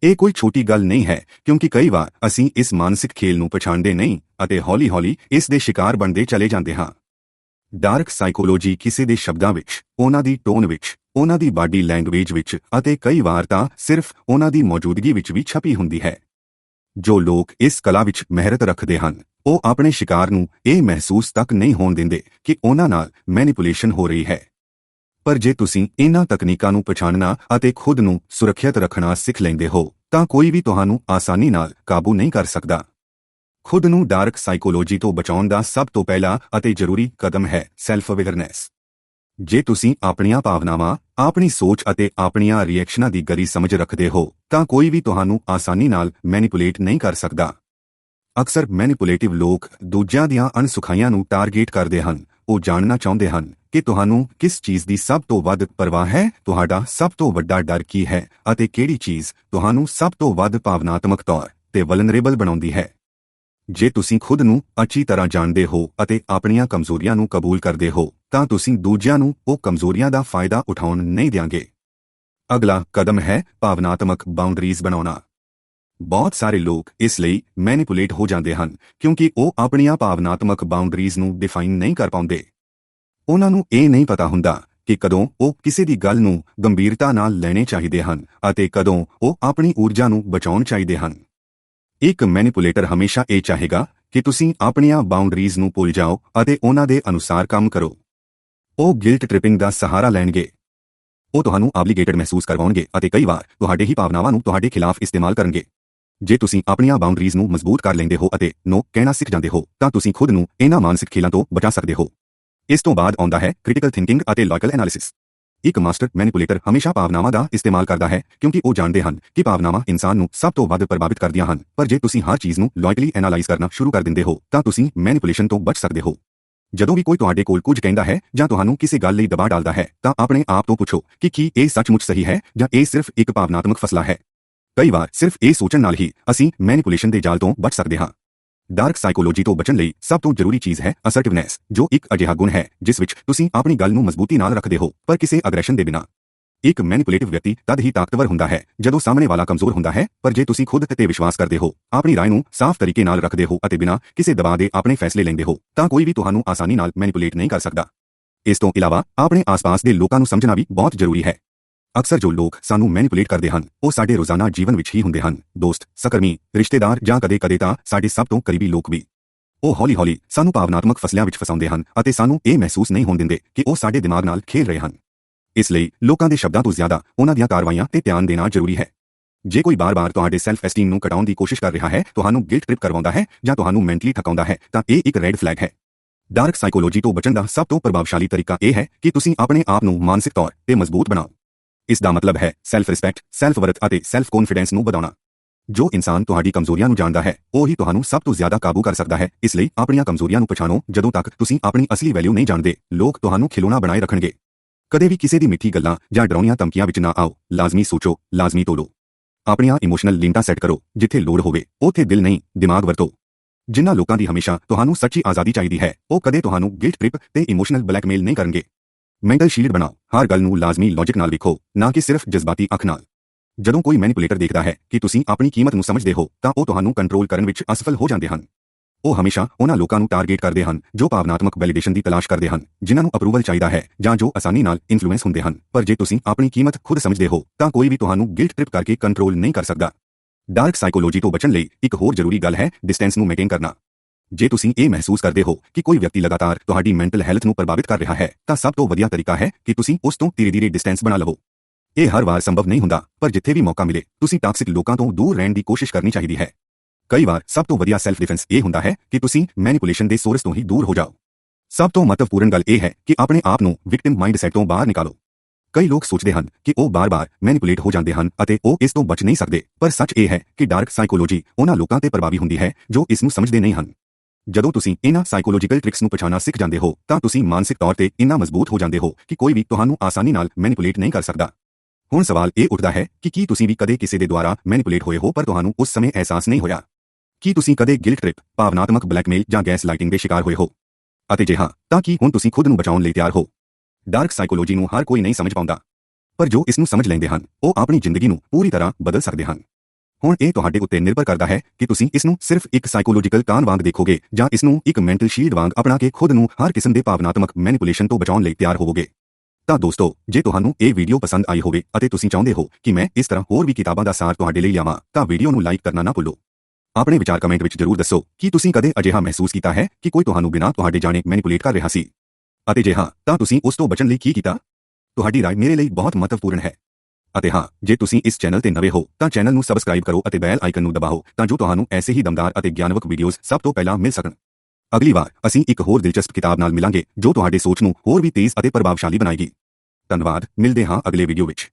ਇਹ ਕੋਈ ਛੋਟੀ ਗੱਲ ਨਹੀਂ ਹੈ, ਕਿਉਂਕਿ ਕਈ ਵਾਰ ਅਸੀਂ ਇਸ ਮਾਨਸਿਕ ਖੇਲ ਨੂੰ ਪਛਾਣਦੇ ਨਹੀਂ ਅਤੇ ਹੌਲੀ-ਹੌਲੀ ਇਸ ਦੇ ਸ਼ਿਕਾਰ ਬਣਦੇ ਚਲੇ ਜਾਂਦੇ ਹਾਂ। ਡਾਰਕ ਸਾਈਕੋਲੋਜੀ ਕਿਸੇ ਦੇ ਸ਼ਬਦਾਂ ਵਿੱਚ, ਉਹਨਾਂ ਦੀ ਟੋਨ ਵਿੱਚ, ਉਹਨਾਂ ਦੀ ਬਾਡੀ ਲੈਂਗੁਏਜ ਵਿੱਚ ਅਤੇ ਕਈ ਵਾਰ ਤਾਂ ਸਿਰਫ ਉਹਨਾਂ ਦੀ ਮੌਜੂਦਗੀ ਵਿੱਚ ਵੀ ਛਪੀ ਹੁੰਦੀ ਹੈ। ਜੋ ਲੋਕ ਇਸ ਕਲਾ ਵਿੱਚ ਮਹਿਰਤ ਰੱਖਦੇ ਹਨ, ਉਹ ਆਪਣੇ ਸ਼ਿਕਾਰ ਨੂੰ ਇਹ ਮਹਿਸੂਸ ਤੱਕ ਨਹੀਂ ਹੋਣ ਦਿੰਦੇ ਕਿ ਉਹਨਾਂ ਨਾਲ ਮੈਨੀਪੂਲੇਸ਼ਨ ਹੋ ਰਹੀ ਹੈ। ਪਰ ਜੇ ਤੁਸੀਂ ਇਹਨਾਂ ਤਕਨੀਕਾਂ ਨੂੰ ਪਛਾਣਨਾ ਅਤੇ ਖੁਦ ਨੂੰ ਸੁਰੱਖਿਅਤ ਰੱਖਣਾ ਸਿੱਖ ਲੈਂਦੇ ਹੋ, ਤਾਂ ਕੋਈ ਵੀ ਤੁਹਾਨੂੰ ਆਸਾਨੀ ਨਾਲ ਕਾਬੂ ਨਹੀਂ ਕਰ ਸਕਦਾ। ਖੁਦ ਨੂੰ ਡਾਰਕ ਸਾਈਕੋਲੋਜੀ ਤੋਂ ਬਚਾਉਣ ਦਾ ਸਭ ਤੋਂ ਪਹਿਲਾ ਅਤੇ ਜ਼ਰੂਰੀ ਕਦਮ ਹੈ ਸੈਲਫ ਅਵੇਅਰਨੈਸ ਜੇ ਤੁਸੀਂ ਆਪਣੀਆਂ ਭਾਵਨਾਵਾਂ, ਆਪਣੀ ਸੋਚ ਅਤੇ ਆਪਣੀਆਂ ਰਿਐਕਸ਼ਨਾਂ ਦੀ ਗਰੀ ਸਮਝ ਰੱਖਦੇ ਹੋ, ਤਾਂ ਕੋਈ ਵੀ ਤੁਹਾਨੂੰ ਆਸਾਨੀ ਨਾਲ ਮੈਨੀਪੂਲੇਟ ਨਹੀਂ ਕਰ ਸਕਦਾ। ਅਕਸਰ ਮੈਨੀਪੂਲੇਟਿਵ ਲੋਕ ਦੂਜਿਆਂ ਦੀਆਂ ਅਣਸੁਖਾਈਆਂ ਨੂੰ ਟਾਰਗੇਟ ਕਰਦੇ ਹਨ, ਉਹ ਜਾਣਨਾ ਚਾਹੁੰਦੇ ਹਨ ਕਿ ਤੁਹਾਨੂੰ ਕਿਸ ਚੀਜ਼ ਦੀ ਸਭ ਤੋਂ ਵੱਧ ਪਰਵਾਹ ਹੈ? ਤੁਹਾਡਾ ਸਭ ਤੋਂ ਵੱਡਾ ਡਰ ਕੀ ਹੈ? ਅਤੇ ਕਿਹੜੀ ਚੀਜ਼ ਤੁਹਾਨੂੰ ਸਭ ਤੋਂ ਵੱਧ ਭਾਵਨਾਤਮਕ ਤੌਰ ਤੇ ਵਲਨਰੇਬਲ ਬਣਾਉਂਦੀ ਹੈ? ਜੇ ਤੁਸੀਂ ਖੁਦ ਨੂੰ ਅੱਛੀ ਤਰ੍ਹਾਂ ਜਾਣਦੇ ਹੋ ਅਤੇ ਆਪਣੀਆਂ ਕਮਜ਼ੋਰੀਆਂ ਨੂੰ ਕਬੂਲ ਕਰਦੇ ਹੋ, ਤਾਂ ਤੁਸੀਂ ਦੂਜਿਆਂ ਨੂੰ ਉਹ ਕਮਜ਼ੋਰੀਆਂ ਦਾ ਫਾਇਦਾ ਉਠਾਉਣ ਨਹੀਂ ਦਿਆਂਗੇ। ਅਗਲਾ ਕਦਮ ਹੈ ਭਾਵਨਾਤਮਕ ਬਾਉਂਡਰੀਜ਼ ਬਣਾਉਣਾ। ਬਹੁਤ ਸਾਰੇ ਲੋਕ ਇਸ ਲਈ ਮੈਨੀਪੂਲੇਟ ਹੋ ਜਾਂਦੇ ਹਨ ਕਿਉਂਕਿ ਉਹ ਆਪਣੀਆਂ ਭਾਵਨਾਤਮਕ ਬਾਉਂਡਰੀਜ਼ ਨੂੰ ਡਿਫਾਈਨ ਨਹੀਂ ਕਰ ਪਾਉਂਦੇ। ਉਹਨਾਂ ਨੂੰ ਇਹ ਨਹੀਂ ਪਤਾ ਹੁੰਦਾ ਕਿ ਕਦੋਂ ਉਹ ਕਿਸੇ ਦੀ ਗੱਲ ਨੂੰ ਗੰਭੀਰਤਾ ਨਾਲ ਲੈਣੇ ਚਾਹੀਦੇ ਹਨ ਅਤੇ ਕਦੋਂ ਉਹ ਆਪਣੀ ਊਰਜਾ ਨੂੰ ਬਚਾਉਣ ਚਾਹੀਦੇ ਹਨ। ਇੱਕ ਮੈਨੀਪੂਲੇਟਰ ਹਮੇਸ਼ਾ ਇਹ ਚਾਹੇਗਾ ਕਿ ਤੁਸੀਂ ਆਪਣੀਆਂ ਬਾਉਂਡਰੀਜ਼ ਨੂੰ ਭੁੱਲ ਜਾਓ ਅਤੇ ਉਹਨਾਂ ਦੇ ਅਨੁਸਾਰ ਕੰਮ ਕਰੋ। ਉਹ ਗਿਲਟ ਟ੍ਰਿਪਿੰਗ ਦਾ ਸਹਾਰਾ ਲੈਣਗੇ। ਉਹ ਤੁਹਾਨੂੰ ਆਬਲੀਗੇਟਡ ਮਹਿਸੂਸ ਕਰਵਾਉਣਗੇ ਅਤੇ ਕਈ ਵਾਰ ਤੁਹਾਡੇ ਹੀ ਭਾਵਨਾਵਾਂ ਨੂੰ ਤੁਹਾਡੇ ਖਿਲਾਫ ਇਸਤੇਮਾਲ ਕਰਨਗੇ। ਜੇ ਤੁਸੀਂ ਆਪਣੀਆਂ ਬਾਉਂਡਰੀਜ਼ ਨੂੰ ਮਜ਼ਬੂਤ ਕਰ ਲੈਂਦੇ ਹੋ ਅਤੇ ਨੋ ਕਹਿਣਾ ਸਿੱਖ ਜਾਂਦੇ ਹੋ ਤਾਂ ਤੁਸੀਂ ਖੁਦ ਨੂੰ ਇਹਨਾਂ ਮਾਨਸਿਕ ਖੇਲਾਂ ਤੋਂ ਬਚਾ ਸਕਦੇ ਹੋ। ਇਸ ਤੋਂ ਬਾਅਦ ਆਉਂਦਾ ਹੈ ਕ੍ਰਿਟੀਕਲ ਥਿੰਕਿੰਗ ਅਤੇ ਲੌਜੀਕਲ ਐਨਾਲਿਸਿਸ ਇੱਕ ਮਾਸਟਰ ਮੈਨੀਪੂਲੇਟਰ ਹਮੇਸ਼ਾ ਭਾਵਨਾਵਾਂ ਦਾ ਇਸਤੇਮਾਲ ਕਰਦਾ ਹੈ, ਕਿਉਂਕਿ ਉਹ ਜਾਣਦੇ ਹਨ ਕਿ ਭਾਵਨਾਵਾਂ ਇਨਸਾਨ ਨੂੰ ਸਭ ਤੋਂ ਵੱਧ ਪ੍ਰਭਾਵਿਤ ਕਰਦੀਆਂ ਹਨ। ਪਰ ਜੇ ਤੁਸੀਂ ਹਰ ਚੀਜ਼ ਨੂੰ ਲੌਜੀਕਲੀ ਐਨਾਲਾਈਜ਼ ਕਰਨਾ ਸ਼ੁਰੂ ਕਰ ਦਿੰਦੇ ਹੋ, ਤਾਂ ਤੁਸੀਂ ਮੈਨੀਪੂਲੇਸ਼ਨ ਤੋਂ ਬਚ ਸਕਦੇ ਹੋ। ਜਦੋਂ ਵੀ ਕੋਈ ਤੁਹਾਡੇ ਕੋਲ ਕੁਝ ਕਹਿੰਦਾ ਹੈ ਜਾਂ ਤੁਹਾਨੂੰ ਕਿਸੇ ਗੱਲ ਲਈ ਦਬਾਅ ਡਾਲਦਾ ਹੈ, ਤਾਂ ਆਪਣੇ ਆਪ ਤੋਂ ਪੁੱਛੋ ਕਿ ਕੀ ਇਹ ਸੱਚਮੁੱਚ ਸਹੀ ਹੈ ਜਾਂ ਇਹ ਸਿਰਫ ਇੱਕ ਭਾਵਨਾਤਮਕ ਫਸਲਾ ਹੈ। ਕਈ ਵਾਰ ਸਿਰਫ ਇਹ ਸੋਚਣ ਨਾਲ ਹੀ ਅਸੀਂ ਮੈਨੀਪੂਲੇਸ਼ਨ ਦੇ ਜਾਲ ਤੋਂ ਬਚ ਸਕਦੇ ਹਾਂ। ਡਾਰਕ ਸਾਈਕੋਲੋਜੀ ਤੋਂ ਬਚਣ ਲਈ ਸਭ ਤੋਂ ਜ਼ਰੂਰੀ ਚੀਜ਼ ਹੈ ਅਸਰਟਿਵਨੈਸ ਜੋ ਇੱਕ ਅਜਿਹਾ ਗੁਣ ਹੈ ਜਿਸ ਵਿੱਚ ਤੁਸੀਂ ਆਪਣੀ ਗੱਲ ਨੂੰ ਮਜ਼ਬੂਤੀ ਨਾਲ ਰੱਖਦੇ ਹੋ ਪਰ ਕਿਸੇ ਅਗਰੈਸ਼ਨ ਦੇ ਬਿਨਾਂ ਇੱਕ ਮੈਨੀਪੂਲੇਟਿਵ ਵਿਅਕਤੀ ਤਦ ਹੀ ਤਾਕਤਵਰ ਹੁੰਦਾ ਹੈ ਜਦੋਂ ਸਾਹਮਣੇ ਵਾਲਾ ਕਮਜ਼ੋਰ ਹੁੰਦਾ ਹੈ ਪਰ ਜੇ ਤੁਸੀਂ ਖੁਦ ਤੇ ਵਿਸ਼ਵਾਸ ਕਰਦੇ ਹੋ ਆਪਣੀ رائے ਨੂੰ ਸਾਫ਼ ਤਰੀਕੇ ਨਾਲ ਰੱਖਦੇ ਹੋ ਅਤੇ ਬਿਨਾਂ ਕਿਸੇ ਦਬਾਅ ਦੇ ਆਪਣੇ ਫੈਸਲੇ ਲੈਂਦੇ ਹੋ ਤਾਂ ਕੋਈ ਵੀ ਤੁਹਾਨੂੰ ਆਸਾਨੀ ਨਾਲ ਮੈਨੀਪੂਲੇਟ ਨਹੀਂ ਕਰ ਸਕਦਾ ਇਸ ਤੋਂ ਇਲਾਵਾ ਆਪਣੇ ਆਸ-ਪਾਸ ਦੇ ਲੋਕਾਂ ਨੂੰ ਸਮਝਣਾ ਵੀ ਬਹੁਤ ਜ਼ਰੂਰੀ ਹੈ ਅਕਸਰ ਜੋ ਲੋਕ ਸਾਨੂੰ ਮੈਨੀਪੂਲੇਟ ਕਰਦੇ ਹਨ, ਉਹ ਸਾਡੇ ਰੋਜ਼ਾਨਾ ਜੀਵਨ ਵਿੱਚ ਹੀ ਹੁੰਦੇ ਹਨ। ਦੋਸਤ, ਸਕਰਮੀ, ਰਿਸ਼ਤੇਦਾਰ ਜਾਂ ਕਦੇ-ਕਦੇ ਤਾਂ ਸਾਡੇ ਸਭ ਤੋਂ ਕਰੀਬੀ ਲੋਕ ਵੀ। ਉਹ ਹੌਲੀ-ਹੌਲੀ ਸਾਨੂੰ ਭਾਵਨਾਤਮਕ ਫਸਲਿਆਂ ਵਿੱਚ ਫਸਾਉਂਦੇ ਹਨ ਅਤੇ ਸਾਨੂੰ ਇਹ ਮਹਿਸੂਸ ਨਹੀਂ ਹੋਣ ਦਿੰਦੇ ਕਿ ਉਹ ਸਾਡੇ ਦਿਮਾਗ ਨਾਲ ਖੇਲ ਰਹੇ ਹਨ। ਇਸ ਲਈ ਲੋਕਾਂ ਦੇ ਸ਼ਬਦਾਂ ਤੋਂ ਜ਼ਿਆਦਾ ਉਹਨਾਂ ਦੀਆਂ ਕਾਰਵਾਈਆਂ ਤੇ ਧਿਆਨ ਦੇਣਾ ਜ਼ਰੂਰੀ ਹੈ। ਜੇ ਕੋਈ ਬਾਰ-ਬਾਰ ਤੁਹਾਡੇ ਸੈਲਫ ਐਸਟੀਮ ਨੂੰ ਘਟਾਉਣ ਦੀ ਕੋਸ਼ਿਸ਼ ਕਰ ਰਿਹਾ ਹੈ, ਤੁਹਾਨੂੰ ਗਿਲਟ ਟ੍ਰਿਪ ਕਰਵਾਉਂਦਾ ਹੈ ਜਾਂ ਤੁਹਾਨੂੰ ਮੈਂਟਲੀ ਥਕਾਉਂਦਾ ਹੈ, ਤਾਂ ਇਹ ਇੱਕ ਰੈੱਡ ਫਲੈਗ ਹੈ। ਡਾਰਕ ਸਾਈਕੋਲੋਜੀ ਤੋਂ ਬਚਣ ਦਾ ਸਭ ਤੋਂ ਪ੍ਰਭਾਵਸ਼ਾਲੀ ਤਰੀਕਾ ਇਹ ਹੈ ਕਿ ਤੁਸੀਂ ਆਪਣੇ ਆਪ ਨੂੰ ਮਾਨਸਿਕ ਤੌਰ ਤੇ ਮਜ਼ਬੂਤ ਬਣਾਓ। ਇਸ ਦਾ ਮਤਲਬ ਹੈ ਸੈਲਫ ਰਿਸਪੈਕਟ ਸੈਲਫ ਵਰਥ ਅਤੇ ਸੈਲਫ ਕੌਨਫੀਡੈਂਸ ਨੂੰ ਵਧਾਉਣਾ। ਜੋ ਇਨਸਾਨ ਤੁਹਾਡੀ ਕਮਜ਼ੋਰੀਆਂ ਨੂੰ ਜਾਣਦਾ ਹੈ, ਉਹ ਹੀ ਤੁਹਾਨੂੰ ਸਭ ਤੋਂ ਜ਼ਿਆਦਾ ਕਾਬੂ ਕਰ ਸਕਦਾ ਹੈ। ਇਸ ਲਈ ਆਪਣੀਆਂ ਕਮਜ਼ੋਰੀਆਂ ਨੂੰ ਪਛਾਣੋ ਜਦੋਂ ਤੱਕ ਤੁਸੀਂ ਆਪਣੀ ਅਸਲੀ ਵੈਲਿਊ ਨਹੀਂ ਜਾਣਦੇ, ਲੋਕ ਤੁਹਾਨੂੰ ਖਿਲੌਣਾ ਬਣਾਏ ਰੱਖਣਗੇ। ਕਦੇ ਵੀ ਕਿਸੇ ਦੀ ਮਿੱਠੀ ਗੱਲਾਂ ਜਾਂ ਡਰਾਉਣੀਆਂ ਧਮਕੀਆਂ ਵਿੱਚ ਨਾ ਆਓ। ਲਾਜ਼ਮੀ ਸੋਚੋ, ਲਾਜ਼ਮੀ ਤੋਲੋ ਆਪਣੀਆਂ ਇਮੋਸ਼ਨਲ ਲਿੰਟਾਂ ਸੈੱਟ ਕਰੋ, ਜਿੱਥੇ ਲੋੜ ਹੋਵੇ, ਉੱਥੇ ਦਿਲ ਨਹੀਂ, ਦਿਮਾਗ ਵਰਤੋ। ਜਿਨ੍ਹਾਂ ਲੋਕਾਂ ਦੀ ਹਮੇਸ਼ਾ ਤੁਹਾਨੂੰ ਸੱਚੀ ਆਜ਼ਾਦੀ ਚਾਹੀਦੀ ਹੈ, ਉਹ ਕਦੇ ਤੁਹਾਨੂੰ ਗਿਲਟ ਟ੍ਰਿਪ ਤੇ ਇਮੋਸ਼ਨਲ ਬਲੈਕਮੇਲ ਨਹੀਂ ਕਰਨਗੇ। ਮੈਂਟਲ ਸ਼ੀਲਡ ਬਣਾਓ। ਹਰ ਗੱਲ ਨੂੰ ਲਾਜ਼ਮੀ ਲੌਜੀਕ ਨਾਲ ਵੇਖੋ ਨਾ ਕਿ ਸਿਰਫ ਜਜ਼ਬਾਤੀ ਅੱਖ ਨਾਲ। ਜਦੋਂ ਕੋਈ ਮੈਨੀਪੂਲੇਟਰ ਦੇਖਦਾ ਹੈ ਕਿ ਤੁਸੀਂ ਆਪਣੀ ਕੀਮਤ ਨੂੰ ਸਮਝਦੇ ਹੋ, ਤਾਂ ਉਹ ਤੁਹਾਨੂੰ ਕੰਟਰੋਲ ਕਰਨ ਵਿੱਚ ਅਸਫਲ ਹੋ ਜਾਂਦੇ ਹਨ। ਉਹ ਹਮੇਸ਼ਾ ਉਹਨਾਂ ਲੋਕਾਂ ਨੂੰ ਟਾਰਗੇਟ ਕਰਦੇ ਹਨ, ਜੋ ਭਾਵਨਾਤਮਕ ਵੈਲੀਡੇਸ਼ਨ ਦੀ ਤਲਾਸ਼ ਕਰਦੇ ਹਨ, ਜਿਨ੍ਹਾਂ ਨੂੰ ਅਪਰੂਵਲ ਚਾਹੀਦਾ ਹੈ, ਜਾਂ ਜੋ ਆਸਾਨੀ ਨਾਲ ਇਨਫਲੂਐਂਸ ਹੁੰਦੇ ਹਨ। ਪਰ ਜੇ ਤੁਸੀਂ ਆਪਣੀ ਕੀਮਤ ਖੁਦ ਸਮਝਦੇ ਹੋ, ਤਾਂ ਕੋਈ ਵੀ ਤੁਹਾਨੂੰ ਗਿਲਟ ਟ੍ਰਿਪ ਕਰਕੇ ਕੰਟਰੋਲ ਨਹੀਂ ਕਰ ਸਕਦਾ। ਡਾਰਕ ਸਾਈਕੋਲੋਜੀ ਤੋਂ ਬਚਣ ਲਈ ਇੱਕ ਹੋਰ ਜ਼ਰੂਰੀ ਗੱਲ ਹੈ ਡਿਸਟੈਂਸ ਨੂੰ ਮੇਨਟੇਨ ਕਰਨਾ। ਜੇ ਤੁਸੀਂ ਇਹ ਮਹਿਸੂਸ ਕਰਦੇ ਹੋ ਕਿ ਕੋਈ ਵਿਅਕਤੀ ਲਗਾਤਾਰ ਤੁਹਾਡੀ ਮੈਂਟਲ ਹੈਲਥ ਨੂੰ ਪ੍ਰਭਾਵਿਤ ਕਰ ਰਿਹਾ ਹੈ, ਤਾਂ ਸਭ ਤੋਂ ਵਧੀਆ ਤਰੀਕਾ ਹੈ ਕਿ ਤੁਸੀਂ ਉਸ ਤੋਂ ਧੀਰੇ-ਧੀਰੇ ਡਿਸਟੈਂਸ ਬਣਾ ਲਵੋ। ਇਹ ਹਰ ਵਾਰ ਸੰਭਵ ਨਹੀਂ ਹੁੰਦਾ, ਪਰ ਜਿੱਥੇ ਵੀ ਮੌਕਾ ਮਿਲੇ, ਤੁਸੀਂ ਟਾਕਸਿਕ ਲੋਕਾਂ ਤੋਂ ਦੂਰ ਰਹਿਣ ਦੀ ਕੋਸ਼ਿਸ਼ ਕਰਨੀ ਚਾਹੀਦੀ ਹੈ। ਕਈ ਵਾਰ ਸਭ ਤੋਂ ਵਧੀਆ ਸੈਲਫ ਡਿਫੈਂਸ ਇਹ ਹੁੰਦਾ ਹੈ ਕਿ ਤੁਸੀਂ ਮੈਨੀਪੂਲੇਸ਼ਨ ਦੇ ਸੋਰਸ ਤੋਂ ਹੀ ਦੂਰ ਹੋ ਜਾਓ। ਸਭ ਤੋਂ ਮਹੱਤਵਪੂਰਨ ਗੱਲ ਇਹ ਹੈ ਕਿ ਆਪਣੇ ਆਪ ਨੂੰ ਵਿਕਟਿਮ ਮਾਈਂਡਸੈਟ ਤੋਂ ਬਾਹਰ ਨਿਕਾਲੋ। ਕਈ ਲੋਕ ਸੋਚਦੇ ਹਨ ਕਿ ਉਹ ਬਾਰ-ਬਾਰ ਮੈਨੀਪੂਲੇਟ ਹੋ ਜਾਂਦੇ ਹਨ ਅਤੇ ਉਹ ਇਸ ਤੋਂ ਬਚ ਨਹੀਂ ਸਕਦੇ, ਪਰ ਸੱਚ ਇਹ ਹੈ ਕਿ ਡਾਰਕ ਸਾਈਕੋਲੋਜੀ ਉਹਨਾਂ ਲੋਕਾਂ ਤੇ ਪ੍ਰਭਾਵੀ ਹੁੰਦੀ ਹੈ ਜੋ ਇਸ ਨੂੰ ਸਮਝਦੇ ਨਹੀਂ ਹਨ। ਜਦੋਂ ਤੁਸੀਂ ਇਹਨਾਂ ਸਾਈਕੋਲੋਜੀਕਲ ਟ੍ਰਿਕਸ ਨੂੰ ਪਛਾਣਨਾ ਸਿੱਖ ਜਾਂਦੇ ਹੋ, ਤਾਂ ਤੁਸੀਂ ਮਾਨਸਿਕ ਤੌਰ ਤੇ ਇੰਨਾ ਮਜ਼ਬੂਤ ਹੋ ਜਾਂਦੇ ਹੋ ਕਿ ਕੋਈ ਵੀ ਤੁਹਾਨੂੰ ਆਸਾਨੀ ਨਾਲ ਮੈਨੀਪੂਲੇਟ ਨਹੀਂ ਕਰ ਸਕਦਾ। ਹੁਣ ਸਵਾਲ ਇਹ ਉੱਠਦਾ ਹੈ ਕਿ ਕੀ ਤੁਸੀਂ ਵੀ ਕਦੇ ਕਿਸੇ ਦੇ ਦੁਆਰਾ ਮੈਨੀਪੂਲੇਟ ਹੋਏ ਹੋ, ਪਰ ਤੁਹਾਨੂੰ ਉਸ ਸਮੇਂ ਅਹਿਸਾਸ ਨਹੀਂ ਹੋਇਆ? ਕੀ ਤੁਸੀਂ ਕਦੇ ਗਿਲਟ ਟ੍ਰਿਪ ਭਾਵਨਾਤਮਕ ਬਲੈਕਮੇਲ ਜਾਂ ਗੈਸ ਲਾਈਟਿੰਗ ਦੇ ਸ਼ਿਕਾਰ ਹੋਏ ਹੋ? ਅਤੇ ਜੇ ਹਾਂ, ਤਾਂ ਕੀ ਹੁਣ ਤੁਸੀਂ ਖੁਦ ਨੂੰ ਬਚਾਉਣ ਲਈ ਤਿਆਰ ਹੋ? ਡਾਰਕ ਸਾਈਕੋਲੋਜੀ ਨੂੰ ਹਰ ਕੋਈ ਨਹੀਂ ਸਮਝ ਪਾਉਂਦਾ। ਪਰ ਜੋ ਇਸ ਨੂੰ ਸਮਝ ਲੈਂਦੇ ਹਨ, ਉਹ ਆਪਣੀ ਜ਼ਿੰਦਗੀ ਨੂੰ ਪੂਰੀ ਤਰ੍ਹਾਂ ਬਦਲ ਸਕਦੇ ਹਨ। ਹੁਣ ਇਹ ਤੁਹਾਡੇ ਉੱਤੇ ਨਿਰਭਰ ਕਰਦਾ ਹੈ ਕਿ ਤੁਸੀਂ ਇਸ ਨੂੰ ਸਿਰਫ ਇੱਕ ਸਾਈਕੋਲੋਜੀਕਲ ਕਾਨ ਵਾਂਗ ਦੇਖੋਗੇ ਜਾਂ ਇਸ ਨੂੰ ਇੱਕ ਮੈਂਟਲ ਸ਼ੀਲਡ ਵਾਂਗ ਅਪਣਾ ਕੇ ਖੁਦ ਨੂੰ ਹਰ ਕਿਸਮ ਦੇ ਭਾਵਨਾਤਮਕ ਮੈਨੀਪੂਲੇਸ਼ਨ ਤੋਂ ਬਚਾਉਣ ਲਈ ਤਿਆਰ ਹੋਵੋਗੇ ਤਾਂ ਦੋਸਤੋ ਜੇ ਤੁਹਾਨੂੰ ਇਹ ਵੀਡੀਓ ਪਸੰਦ ਆਈ ਹੋਵੇ ਅਤੇ ਤੁਸੀਂ ਚਾਹੁੰਦੇ ਹੋ ਕਿ ਮੈਂ ਇਸ ਤਰ੍ਹਾਂ ਹੋਰ ਵੀ ਕਿਤਾਬਾਂ ਦਾ ਸਾਰ ਤੁਹਾਡੇ ਲਈ ਲਿਆਵਾਂ ਤਾਂ ਵੀਡੀਓ ਨੂੰ ਲਾਈਕ ਕਰਨਾ ਨਾ ਭੁੱਲੋ ਆਪਣੇ ਵਿਚਾਰ ਕਮੈਂਟ ਵਿੱਚ ਜ਼ਰੂਰ ਦੱਸੋ ਕਿ ਤੁਸੀਂ ਕਦੇ ਅਜਿਹਾ ਮਹਿਸੂਸ ਕੀਤਾ ਹੈ ਕਿ ਕੋਈ ਤੁਹਾਨੂੰ ਬਿਨਾਂ ਤੁਹਾਡੇ ਜਾਣੇ ਮੈਨੀਪੂਲੇਟ ਕਰ ਰਿਹਾ ਸੀ ਅਤੇ ਜੇ ਹਾਂ ਤਾਂ ਤੁਸੀਂ ਉਸ ਤੋਂ ਬਚਣ ਲਈ ਕੀ ਕੀਤਾ ਤੁਹਾਡੀ رائے ਮੇਰੇ ਲਈ ਬਹੁਤ ਮਹੱਤਵਪੂਰਨ ਹੈ ਅਤੇ ਹਾਂ, ਜੇ ਤੁਸੀਂ ਇਸ ਚੈਨਲ ਤੇ ਨਵੇਂ ਹੋ, ਤਾਂ ਚੈਨਲ ਨੂੰ ਸਬਸਕ੍ਰਾਈਬ ਕਰੋ ਅਤੇ ਬੈਲ ਆਈਕਨ ਨੂੰ ਦਬਾਓ, ਤਾਂ ਜੋ ਤੁਹਾਨੂੰ ਐਸੇ ਹੀ ਦਮਦਾਰ ਅਤੇ ਗਿਆਨਵਕ ਵੀਡੀਓਜ਼ ਸਭ ਤੋਂ ਪਹਿਲਾਂ ਮਿਲ ਸਕਣ। ਅਗਲੀ ਵਾਰ, ਅਸੀਂ ਇੱਕ ਹੋਰ ਦਿਲਚਸਪ ਕਿਤਾਬ ਨਾਲ ਮਿਲਾਂਗੇ, ਜੋ ਤੁਹਾਡੇ ਸੋਚ ਨੂੰ ਹੋਰ ਵੀ ਤੇਜ਼ ਅਤੇ ਪ੍ਰਭਾਵਸ਼ਾਲੀ ਬਣਾਏਗੀ। ਧੰਨਵਾਦ, ਮਿਲਦੇ ਹਾਂ ਅਗਲੇ ਵੀਡੀਓ ਵਿੱਚ।